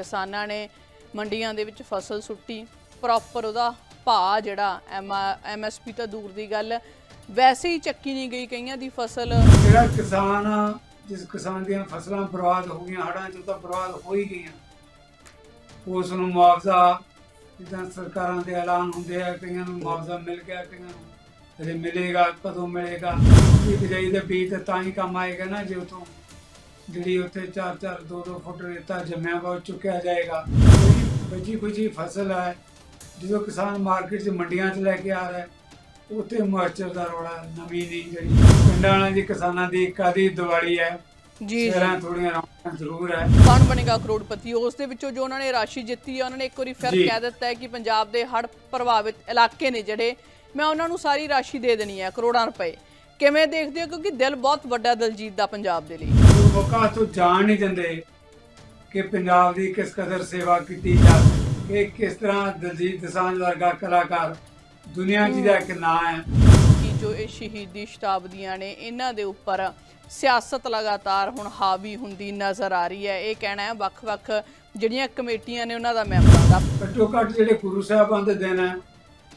ਕਿਸਾਨਾਂ ਨੇ ਮੰਡੀਆਂ ਦੇ ਵਿੱਚ ਫਸਲ ਸੁੱਟੀ ਪ੍ਰੋਪਰ ਉਹਦਾ ਭਾਅ ਜਿਹੜਾ ਐਮਐਸਪੀ ਤਾਂ ਦੂਰ ਦੀ ਗੱਲ ਵੈਸੇ ਹੀ ਚੱਕੀ ਨਹੀਂ ਗਈ ਕਈਆਂ ਦੀ ਫਸਲ। ਜਿਹੜਾ ਕਿਸਾਨ ਆ, ਜਿਸ ਕਿਸਾਨ ਦੀਆਂ ਫਸਲਾਂ ਬਰਬਾਦ ਹੋ ਗਈਆਂ ਹੜ੍ਹਾਂ ਚ ਤਾਂ ਬਰਬਾਦ ਹੋ ਹੀ ਗਈਆਂ। ਉਸ ਨੂੰ ਮੁਆਵਜ਼ਾ ਜਿੱਦਾਂ ਸਰਕਾਰਾਂ ਦੇ ਐਲਾਨ ਹੁੰਦੇ ਆ ਕਈਆਂ ਨੂੰ ਮੁਆਵਜ਼ਾ ਮਿਲ ਗਿਆ ਕਈਆਂ ਨੂੰ ਹਜੇ ਮਿਲੇਗਾ ਕਦੋਂ ਮਿਲੇਗਾ। ਇਹ ਬਿਜਾਈ ਦੇ ਬੀਜ ਤਾਂ ਹੀ ਕੰਮ ਆਏਗਾ ਨਾ ਜੇ ਉਥੋਂ ਜਿਹੜੀ ਉੱਥੇ 4-4 2-2 ਫੁੱਟ ਰੇਤਾ ਜੰਮਿਆ ਵਾ ਉਹ ਚੁੱਕਿਆ ਜਾਏਗਾ। ਬਚੀ ਖੁਚੀ ਫਸਲ ਹੈ ਜਦੋਂ ਕਿਸਾਨ ਮਾਰਕੀਟ 'ਚ ਮੰਡੀਆਂ 'ਚ ਲੈ ਕੇ ਆ ਰਿਹਾ ਉੱਥੇ ਮੋਇਸਚਰ ਦਾ ਰੌਲਾ ਨਵੀਂ ਨਹੀਂ ਜਿਹੜੀ ਪਿੰਡਾਂ ਵਾਲਿਆਂ ਦੀ ਕਿਸਾਨਾਂ ਦੀ ਕਾਦੀ ਦੀਵਾਲੀ ਹੈ। ਜੀ ਸ਼ਹਿਰਾਂ ਥੋੜੀਆਂ ਰੌਣਕਾਂ ਜ਼ਰੂਰ ਹੈ। ਕੌਣ ਬਣੇਗਾ ਕਰੋੜਪਤੀ? ਉਸ ਦੇ ਵਿੱਚੋਂ ਜੋ ਉਹਨਾਂ ਨੇ ਰਾਸ਼ੀ ਜਿੱਤੀ ਹੈ ਉਹਨਾਂ ਨੇ ਇੱਕ ਵਾਰੀ ਫਿਰ ਜੀ। ਕਹਿ ਦਿੱਤਾ ਹੈ ਕਿ ਪੰਜਾਬ ਦੇ ਹੜ੍ਹ ਪ੍ਰਭਾਵਿਤ ਇਲਾਕੇ ਨੇ ਜਿਹੜੇ ਮੈਂ ਉਹਨਾਂ ਨੂੰ ਸਾਰੀ ਰਾਸ਼ੀ ਦੇ ਦੇਣੀ ਹੈ ਕਰੋੜਾਂ ਰੁਪਏ। ਕਿਵੇਂ ਦੇਖਦੇ ਹੋ? ਕਿਉਂਕਿ ਦਿਲ ਬਹੁਤ ਵੱਡਾ ਦਲਜੀਤ ਦਾ ਪੰਜਾਬ ਦੇ ਲਈ। ਮੌਕਾ ਤੋਂ ਜਾਣ ਨਹੀਂ ਦਿੰਦੇ ਕਿ ਪੰਜਾਬ ਦੀ ਕਿਸ ਕਦਰ ਸੇਵਾ ਕੀਤੀ ਜਾ ਕਿ ਕਿਸ ਤਰ੍ਹਾਂ ਦਲਜੀਤ ਦਸਾਂਝ ਵਰਗਾ ਕਲਾਕਾਰ ਦੁਨੀਆ 'ਚ ਦਾ ਇੱਕ ਨਾਂ ਹੈ। ਕਿ ਜੋ ਇਹ ਸ਼ਹੀਦੀ ਸ਼ਤਾਬਦੀਆਂ ਨੇ ਇਹਨਾਂ ਦੇ ਉੱਪਰ ਸਿਆਸਤ ਲਗਾਤਾਰ ਹੁਣ ਹਾਵੀ ਹੁੰਦੀ ਨਜ਼ਰ ਆ ਰਹੀ ਹੈ। ਇਹ ਕਹਿਣਾ ਹੈ ਵੱਖ-ਵੱਖ ਜਿਹੜੀਆਂ ਕਮੇਟੀਆਂ ਨੇ ਉਹਨਾਂ ਦਾ ਮੈਂਬਰਾਂ ਦਾ। ਘੱਟੋ ਘੱਟ ਜਿਹੜੇ ਗੁਰੂ ਸਾਹਿਬਾਨ ਦੇ ਦਿਨ ਹੈ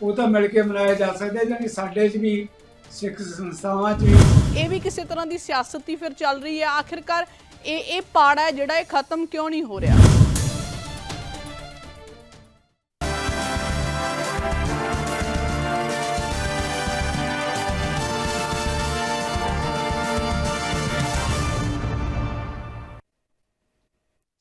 ਉਹ ਤਾਂ ਮਿਲ ਕੇ ਮਨਾਏ ਜਾ ਸਕਦੇ ਜਾਨੀ ਸਾਡੇ 'ਚ ਵੀ ਸਿੱਖ ਸੰਸਥਾਵਾਂ 'ਚ ਵੀ। ਇਹ ਵੀ ਕਿਸੇ ਤਰ੍ਹਾਂ ਦੀ ਸਿਆਸਤ ਹੀ ਫਿਰ ਚੱਲ ਰਹੀ ਹੈ। ਆਖਿਰਕਾਰ ਇਹ ਇਹ ਪਾੜਾ ਹੈ ਜਿਹੜਾ ਇਹ ਖਤਮ ਕਿਉਂ ਨਹੀਂ ਹੋ ਰਿਹਾ?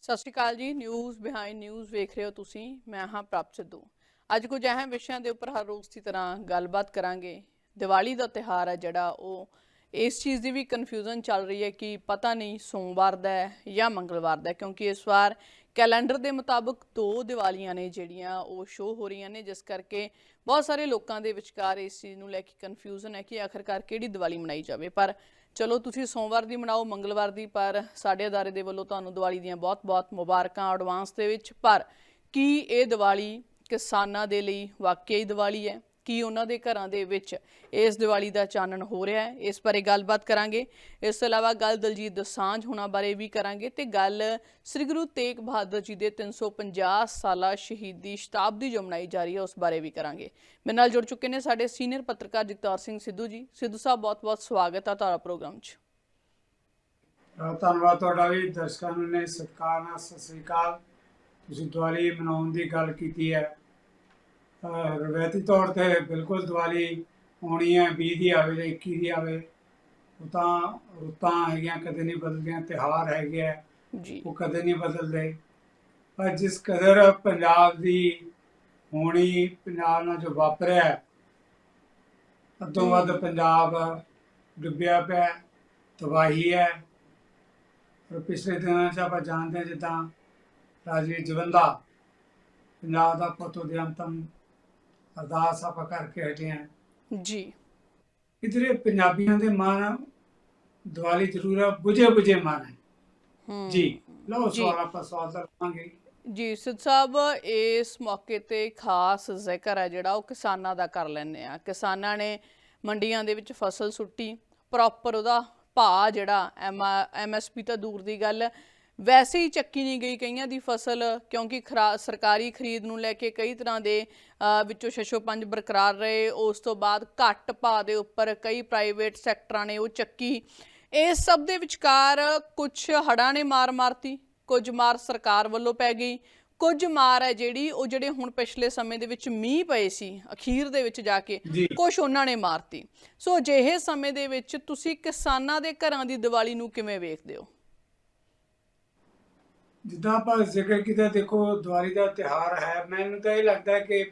ਸਤਿ ਸ਼੍ਰੀ ਅਕਾਲ ਜੀ। ਨਿਊਜ਼, ਬਿਹਾਈਂਡ ਨਿਊਜ਼ ਵੇਖ ਰਹੇ ਹੋ ਤੁਸੀਂ। ਮੈਂ ਹਾਂ ਪ੍ਰਾਪਤ ਸਿੱਧੂ। ਅੱਜ ਕੁਝ ਅਹਿਮ ਵਿਸ਼ਿਆਂ ਦੇ ਉੱਪਰ ਹਰ ਰੋਜ਼ ਦੀ ਤਰ੍ਹਾਂ ਗੱਲਬਾਤ ਕਰਾਂਗੇ। ਦੀਵਾਲੀ ਦਾ ਤਿਹਾਰ ਹੈ ਜਿਹੜਾ, ਉਹ ਇਸ ਚੀਜ਼ ਦੀ ਵੀ ਕਨਫਿਊਜ਼ਨ ਚੱਲ ਰਹੀ ਹੈ ਕਿ ਪਤਾ ਨਹੀਂ ਸੋਮਵਾਰ ਦਾ ਹੈ ਜਾਂ ਮੰਗਲਵਾਰ ਦਾ ਕਿਉਂਕਿ ਇਸ ਵਾਰ ਕੈਲੰਡਰ ਦੇ ਮੁਤਾਬਕ ਦੋ ਦੀਵਾਲੀਆਂ ਨੇ ਜਿਹੜੀਆਂ, ਉਹ ਸ਼ੋ ਹੋ ਰਹੀਆਂ ਨੇ, ਜਿਸ ਕਰਕੇ ਬਹੁਤ ਸਾਰੇ ਲੋਕਾਂ ਦੇ ਵਿਚਕਾਰ ਇਸ ਚੀਜ਼ ਨੂੰ ਲੈ ਕੇ ਕਨਫਿਊਜ਼ਨ ਹੈ ਕਿ ਆਖਰਕਾਰ ਕਿਹੜੀ ਦੀਵਾਲੀ ਮਨਾਈ ਜਾਵੇ। ਪਰ ਚਲੋ ਤੁਸੀਂ ਸੋਮਵਾਰ ਦੀ ਮਨਾਓ, ਮੰਗਲਵਾਰ ਦੀ, ਪਰ ਸਾਡੇ ਅਦਾਰੇ ਦੇ ਵੱਲੋਂ ਤੁਹਾਨੂੰ ਦੀਵਾਲੀ ਦੀਆਂ ਬਹੁਤ-ਬਹੁਤ ਮੁਬਾਰਕਾਂ ਐਡਵਾਂਸ ਦੇ ਵਿੱਚ। ਪਰ ਕੀ ਇਹ ਦੀਵਾਲੀ ਕਿਸਾਨਾਂ ਦੇ ਲਈ ਵਾਕਈ ਦੀਵਾਲੀ ਹੈ? ਕੀ ਉਹਨਾਂ ਦੇ ਘਰਾਂ ਦੇ ਵਿੱਚ ਇਸ ਦੀਵਾਲੀ ਦਾ ਚਾਨਣ ਹੋ ਰਿਹਾ ਹੈ, ਇਸ ਬਾਰੇ ਗੱਲਬਾਤ ਕਰਾਂਗੇ। ਇਸ ਤੋਂ ਇਲਾਵਾ ਗੱਲ ਦਲਜੀਤ ਦੋਸਾਂਝ ਹੋਣਾ ਬਾਰੇ ਵੀ ਕਰਾਂਗੇ ਤੇ ਗੱਲ ਸ੍ਰੀ ਗੁਰੂ ਤੇਗ ਬਹਾਦਰ ਜੀ ਦੇ 350 ਸਾਲਾ ਸ਼ਹੀਦੀ ਸ਼ਤਾਬਦੀ ਜੋ ਮਨਾਈ ਜਾ ਰਹੀ ਹੈ, ਉਸ ਬਾਰੇ ਵੀ ਕਰਾਂਗੇ। ਮੇਰੇ ਨਾਲ ਜੁੜ ਚੁੱਕੇ ਨੇ ਸਾਡੇ ਸੀਨੀਅਰ ਪੱਤਰਕਾਰ ਜਗਤਾਰ ਸਿੰਘ ਸਿੱਧੂ ਜੀ। ਸਿੱਧੂ ਸਾਹਿਬ, ਬਹੁਤ-ਬਹੁਤ ਸਵਾਗਤ ਹੈ ਤੁਹਾਡਾ ਪ੍ਰੋਗਰਾਮ 'ਚ। ਧੰਨਵਾਦ ਤੁਹਾਡਾ ਵੀ, ਦਰਸ਼ਕਾਂ ਨੂੰ ਨੇ ਸਤਿਕਾਰ ਨਾਲ ਸਤਿ ਸ੍ਰੀ ਅਕਾਲ। ਤੁਸੀਂ ਦੀਵਾਲੀ ਮਨਾਉਣ ਦੀ ਗੱਲ ਕੀਤੀ ਹੈ। ਰਵਾਇਤੀ ਤੌਰ ਤੇ ਬਿਲਕੁਲ ਦੀਵਾਲੀ ਆਉਣੀ ਹੈ 20 ਦੀ ਆਵੇ ਜਾਂ 21 ਦੀ ਆਵੇ ਉਹ ਤਾਂ ਰੁੱਤਾਂ ਹੈਗੀਆਂ ਕਦੇ ਨਹੀਂ ਬਦਲਦੀਆਂ ਤਿਉਹਾਰ ਹੈਗੇ ਆ ਜੀ। ਉਹ ਕਦੇ ਨਹੀਂ ਬਦਲਦੇ। ਪਰ ਜਿਸ ਕਦਰ ਪੰਜਾਬ ਦੀ ਹੋਣੀ ਪੰਜਾਬ ਨਾਲ ਜੋ ਵਾਪਰਿਆ ਅੱਧੋਂ ਵੱਧ ਪੰਜਾਬ ਡੁੱਬਿਆ ਪਿਆ ਤਬਾਹੀ ਹੈ। ਔਰ ਪਿਛਲੇ ਦਿਨਾਂ 'ਚ ਆਪਾਂ ਜਾਣਦੇ ਜਿੱਦਾਂ ਰਾਜਵੀਰ ਜਵੰਦਾ ਪੰਜਾਬ ਦਾ ਪੁੱਤ ਉਹਦੇ ਅੰਤਮ ਅਰਦਾਸ ਆਪਾਂ ਕਰਕੇ ਹਟੇ ਹਾਂ ਜੀ। ਇਧਰੇ ਪੰਜਾਬੀਆਂ ਦੇ ਮਨ ਦੀਵਾਲੀ ਜ਼ਰੂਰ ਹੈ ਬੁਝੇ ਬੁਝੇ ਮਨ ਹੈ। ਜੀ ਲਓ। ਸਵਾਲ ਆਪਾਂ ਸਵਾਲ ਲਵਾਂਗੇ ਜੀ ਸਿੱਧ ਸਾਹਿਬ ਇਸ ਮੌਕੇ ਤੇ ਖਾਸ ਜ਼ਿਕਰ ਹੈ ਜਿਹੜਾ ਉਹ ਕਿਸਾਨਾਂ ਦਾ ਕਰ ਲੈਂਦੇ ਆ। ਕਿਸਾਨਾਂ ਨੇ ਮੰਡੀਆਂ ਦੇ ਵਿੱਚ ਫਸਲ ਸੁੱਟੀ ਪ੍ਰੋਪਰ ਉਹਦਾ ਭਾਅ ਜਿਹੜਾ ਐਮਐਸਪੀ ਤਾਂ ਦੂਰ ਦੀ ਗੱਲ ਵੈਸੇ ਹੀ ਚੱਕੀ ਨਹੀਂ ਗਈ ਕਈਆਂ ਦੀ ਫਸਲ ਕਿਉਂਕਿ ਸਰਕਾਰੀ ਖਰੀਦ ਨੂੰ ਲੈ ਕੇ ਕਈ ਤਰ੍ਹਾਂ ਦੇ ਵਿੱਚੋਂ ਛਛੋ ਪੰਜ ਬਰਕਰਾਰ ਰਹੇ। ਉਸ ਤੋਂ ਬਾਅਦ ਘੱਟ ਭਾਅ ਦੇ ਉੱਪਰ ਕਈ ਪ੍ਰਾਈਵੇਟ ਸੈਕਟਰਾਂ ਨੇ ਉਹ ਚੱਕੀ। ਇਸ ਸਭ ਦੇ ਵਿਚਕਾਰ ਕੁਝ ਹੜਾਂ ਨੇ ਮਾਰ ਮਾਰਤੀ। ਕੁਝ ਮਾਰ ਸਰਕਾਰ ਵੱਲੋਂ ਪੈ ਗਈ। ਕੁਝ ਮਾਰ ਹੈ ਜਿਹੜੀ ਉਹ ਜਿਹੜੇ ਹੁਣ ਪਿਛਲੇ ਸਮੇਂ ਦੇ ਵਿੱਚ ਮੀਂਹ ਪਏ ਸੀ ਅਖੀਰ ਦੇ ਵਿੱਚ ਜਾ ਕੇ। ਕੁਝ ਉਹਨਾਂ ਨੇ ਮਾਰਤੀ। ਸੋ ਅਜਿਹੇ ਸਮੇਂ ਦੇ ਵਿੱਚ ਤੁਸੀਂ ਕਿਸਾਨਾਂ ਦੇ ਘਰਾਂ ਦੀ ਦੀਵਾਲੀ ਨੂੰ ਕਿਵੇਂ ਵੇਖਦੇ ਹੋ? ਜਿੱਦਾਂ ਆਪਾਂ ਜ਼ਿਕਰ ਕੀਤਾ ਦੇਖੋ ਦੀਵਾਲੀ ਦਾ ਤਿਹਾਰ ਹੈ ਮੈਨੂੰ ਤਾਂ ਇਹ ਲੱਗਦਾ ਕਿ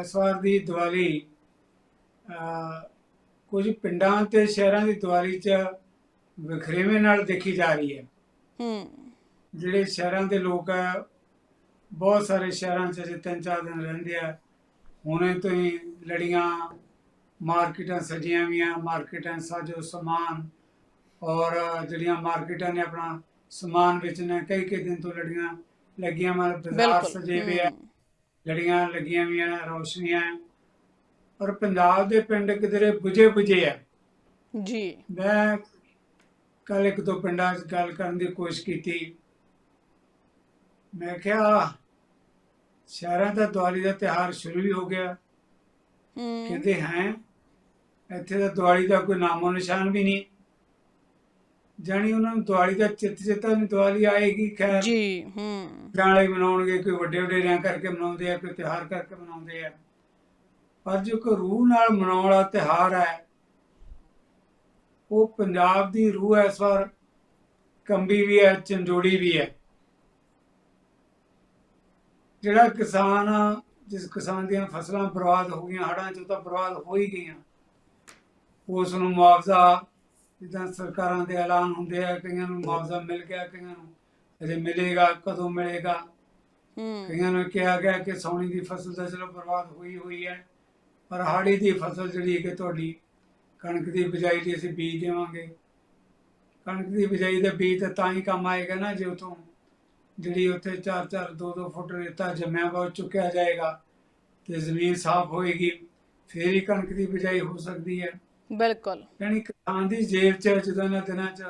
ਇਸ ਵਾਰ ਦੀ ਦੀਵਾਲੀ ਕੁਝ ਪਿੰਡਾਂ ਤੇ ਸ਼ਹਿਰਾਂ ਦੀ ਦੀਵਾਲੀ 'ਚ ਵਖਰੇਵੇਂ ਨਾਲ ਦੇਖੀ ਜਾ ਰਹੀ ਹੈ। ਹੂੰ। ਜਿਹੜੇ ਸ਼ਹਿਰਾਂ ਦੇ ਲੋਕ ਆ ਬਹੁਤ ਸਾਰੇ ਸ਼ਹਿਰਾਂ 'ਚ ਅਜੇ ਤਿੰਨ ਚਾਰ ਦਿਨ ਰਹਿੰਦੇ ਆ। ਹੁਣੇ ਤੋਂ ਹੀ ਲੜੀਆਂ ਮਾਰਕੀਟਾਂ ਸਜੀਆਂ ਵੀਆਂ ਮਾਰਕੀਟਾਂ ਸਾਜੋ ਸਮਾਨ ਔਰ ਜਿਹੜੀਆਂ ਮਾਰਕੀਟਾਂ ਨੇ ਆਪਣਾ ਸਮਾਨ ਵੇਚਣਾ ਕਈ ਕਈ ਦਿਨ ਤੋਂ ਲੜੀਆਂ ਲੱਗੀਆਂ ਮਾਰ ਬਾਜ਼ਾਰ ਬਿਲਕੁਲ ਸਜੇ ਵੇ ਆ। ਹੂੰ, ਲੜੀਆਂ ਲੱਗੀਆਂ ਵੀਆਂ ਰੌਸ਼ਨੀਆਂ। ਔਰ ਪੰਜਾਬ ਦੇ ਪਿੰਡ ਕਿਧਰੇ ਬੁਝੇ ਬੁਝੇ ਆ। ਜੀ। ਮੈਂ ਕੱਲ ਇੱਕ ਦੋ ਪਿੰਡਾਂ 'ਚ ਗੱਲ ਕਰਨ ਦੀ ਕੋਸ਼ਿਸ਼ ਕੀਤੀ। ਮੈਂ ਕਿਹਾ ਸ਼ਹਿਰਾਂ ਦਾ ਦੀਵਾਲੀ ਦਾ ਤਿਉਹਾਰ ਸ਼ੁਰੂ ਵੀ ਹੋ ਗਿਆ। ਹੂੰ। ਕਹਿੰਦੇ ਹੈ ਇੱਥੇ ਤਾਂ ਦੀਵਾਲੀ ਦਾ ਕੋਈ ਨਾਮੋ ਨਿਸ਼ਾਨ ਵੀ ਨਹੀਂ। ਜਾਣੀ ਉਹਨਾਂ ਨੂੰ ਦੀਵਾਲੀ ਦਾ ਚਿੱਤ ਚੇਤਾ ਨਹੀਂ ਦੀਵਾਲੀ ਆਏਗੀ ਖੈਰ। ਜੀ ਹੂੰ। ਜਾਣੇ ਮਨਾਉਣਗੇ ਕੋਈ ਵੱਡੇ ਵਡੇਰਿਆਂ ਕਰਕੇ ਮਨਾਉਂਦੇ ਆ ਕੋਈ ਤਿਉਹਾਰ ਕਰਕੇ ਮਨਾਉਂਦੇ ਆ। ਪਰ ਜੋ ਕੋ ਰੂਹ ਨਾਲ ਮਨਾਉਣ ਵਾਲਾ ਤਿਉਹਾਰ ਹੈ ਉਹ ਪੰਜਾਬ ਦੀ ਰੂਹ ਹੈ ਇਸ ਵਾਰ ਕੰਬੀ ਵੀ ਹੈ ਚੰਜੋੜੀ ਵੀ ਹੈ। ਜਿਹੜਾ ਕਿਸਾਨ ਜਿਸ ਕਿਸਾਨ ਦੀਆਂ ਫਸਲਾਂ ਬਰਬਾਦ ਹੋ ਗਈਆਂ ਹੜ੍ਹਾਂ ਚ ਤਾਂ ਬਰਬਾਦ ਹੋ ਹੀ ਗਈਆਂ ਉਸ ਨੂੰ ਮੁਆਵਜ਼ਾ ਜਿੱਦਾਂ ਸਰਕਾਰਾਂ ਦੇ ਐਲਾਨ ਹੁੰਦੇ ਆ ਕਈਆਂ ਨੂੰ ਮੁਆਵਜ਼ਾ ਮਿਲ ਗਿਆ ਕਈਆਂ ਨੂੰ ਅਜੇ ਮਿਲੇਗਾ ਕਦੋਂ ਮਿਲੇਗਾ। ਹੂੰ। ਕਈਆਂ ਨੂੰ ਕਿਹਾ ਗਿਆ ਕਿ ਸੌਣੀ ਦੀ ਫਸਲ ਤਾਂ ਚਲੋ ਬਰਬਾਦ ਹੋਈ ਹੋਈ ਹੈ ਪਰ ਹਾੜੀ ਦੀ ਫਸਲ ਜਿਹੜੀ ਕਿ ਤੁਹਾਡੀ ਕਣਕ ਦੀ ਬਿਜਾਈ ਲਈ ਅਸੀਂ ਬੀਜ ਦੇਵਾਂਗੇ। ਕਣਕ ਦੀ ਬਿਜਾਈ ਦੇ ਬੀਜ ਤਾਂ ਹੀ ਕੰਮ ਆਏਗਾ ਨਾ ਜੇ ਉਥੋਂ ਜਿਹੜੀ ਉੱਥੇ 4-4 2-2 ਫੁੱਟ ਰੇਤਾ ਜੰਮਿਆ ਵਾ ਚੁੱਕਿਆ ਜਾਏਗਾ ਤੇ ਜ਼ਮੀਨ ਸਾਫ਼ ਹੋਏਗੀ ਫੇਰ ਹੀ ਕਣਕ ਦੀ ਬਿਜਾਈ ਹੋ ਸਕਦੀ ਹੈ। ਬਿਲਕੁਲ। ਯਾਨੀ ਕਿਸਾਨ ਦੀ ਜੇਬ 'ਚ ਜਦੋਂ ਇਹਨਾਂ ਦਿਨਾਂ 'ਚ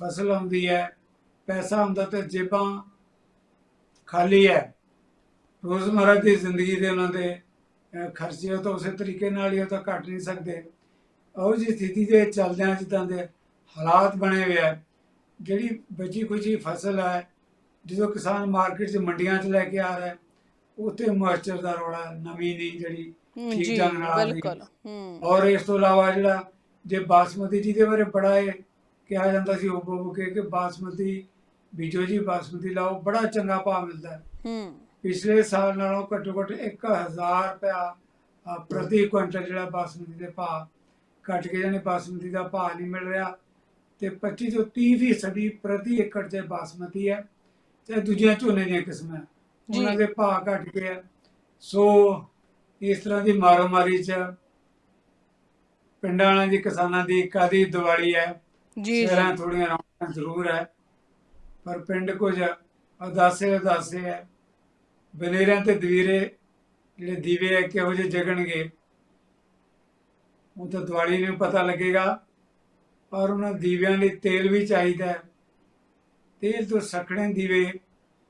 ਫਸਲ ਆਉਂਦੀ ਹੈ ਪੈਸਾ ਹੁੰਦਾ ਤੇ ਜੇਬਾਂ ਖਾਲੀ ਹੈ। ਰੋਜ਼ਮਰਾ ਦੀ ਜ਼ਿੰਦਗੀ ਦੇ ਉਹਨਾਂ ਦੇ ਖਰਚੇ ਉਹ ਤਾਂ ਉਸੇ ਤਰੀਕੇ ਨਾਲ ਹੀ ਉਹ ਤਾਂ ਘਟ ਨਹੀਂ ਸਕਦੇ। ਉਹ ਜੀ ਸਥਿਤੀ ਦੇ ਚੱਲਦਿਆਂ ਜਿੱਦਾਂ ਦੇ ਹਾਲਾਤ ਬਣੇ ਹੋਏ ਆ ਜਿਹੜੀ ਬਚੀ ਕੁਚੀ ਫਸਲ ਹੈ ਜਦੋਂ ਕਿਸਾਨ ਮਾਰਕੀਟ 'ਚ ਮੰਡੀਆਂ 'ਚ ਲੈ ਕੇ ਆ ਰਿਹਾ ਉੱਥੇ ਮੋਇਸਚਰ ਦਾ ਰੌਲਾ ਹੈ, ਨਮੀ ਨਹੀਂ ਜਿਹੜੀ ਠੀਕ ਜੀ। ਬਿਲਕੁਲ ਹੂੰ। ਔਰ ਇਸ ਤੋਂ ਇਲਾਵਾ ਜਿਹੜਾ ਜੇ ਬਾਸਮਤੀ ਜੀ ਦੇ ਬਾਰੇ ਬੜਾ ਇਹ ਕਿਹਾ ਜਾਂਦਾ ਸੀ ਉਹ ਉਹ ਕਿ ਕਿ ਬਾਸਮਤੀ ਬੀਜੋ ਜੀ ਬਾਸਮਤੀ ਲਾਓ ਬੜਾ ਚੰਗਾ ਭਾਅ ਮਿਲਦਾ। ਹੈ। ਹੂੰ ਪਿਛਲੇ ਸਾਲ ਨਾਲੋਂ ਘੱਟੋ ਘੱਟ 1000 ਰੁਪਇਆ ਅ, ਪ੍ਰਤੀ ਕੁਇੰਟਲ ਜਿਹੜਾ ਬਾਸਮਤੀ ਦੇ ਭਾਅ ਘਟ ਕੇ ਜਾਨੇ ਬਾਸਮਤੀ ਦਾ ਭਾਅ ਨਹੀਂ ਮਿਲ ਰਿਹਾ। ਤੇ 25 ਤੋਂ 30 ਫੀਸਦੀ ਪ੍ਰਤੀ ਏਕੜ ਤੇ ਬਾਸਮਤੀ ਹੈ ਤੇ ਦੂਜੀਆਂ ਝੋਨੇ ਦੀਆਂ ਕਿਸਮਾਂ। ਉਹਨਾਂ ਦੇ ਭਾਅ ਘਟ ਗਏ ਸੋ ਇਸ ਤਰ੍ਹਾਂ ਦੀ ਮਾਰੋ ਮਾਰੀ ਚ ਪਿੰਡਾਂ ਵਾਲਿਆਂ ਦੀ ਕਿਸਾਨਾਂ ਦੀ ਕਾਦੀ ਦੀਵਾਲੀ ਹੈ। ਜੀ ਸ਼ਹਿਰਾਂ ਥੋੜੀਆਂ ਰੌਣਕਾਂ ਜ਼ਰੂਰ ਹੈ। ਪਰ ਪਿੰਡ ਕੁਝ ਉਦਾਸੇ ਉਦਾਸੇ ਹੈ। ਬਨੇਰਿਆਂ ਤੇ ਦਵੀਰੇ ਜਿਹੜੇ ਦੀਵੇ ਹੈ ਕਿਹੋ ਜਿਹੇ ਜਗਣਗੇ ਉਹ ਤਾਂ ਦੀਵਾਲੀ ਨੂੰ ਪਤਾ ਲੱਗੇਗਾ। ਔਰ ਉਹਨਾਂ ਦੀਵਿਆਂ ਲਈ ਤੇਲ ਵੀ ਚਾਹੀਦਾ ਹੈ। ਤੇਲ ਤੋਂ ਸਖਣੇ ਦੀਵੇ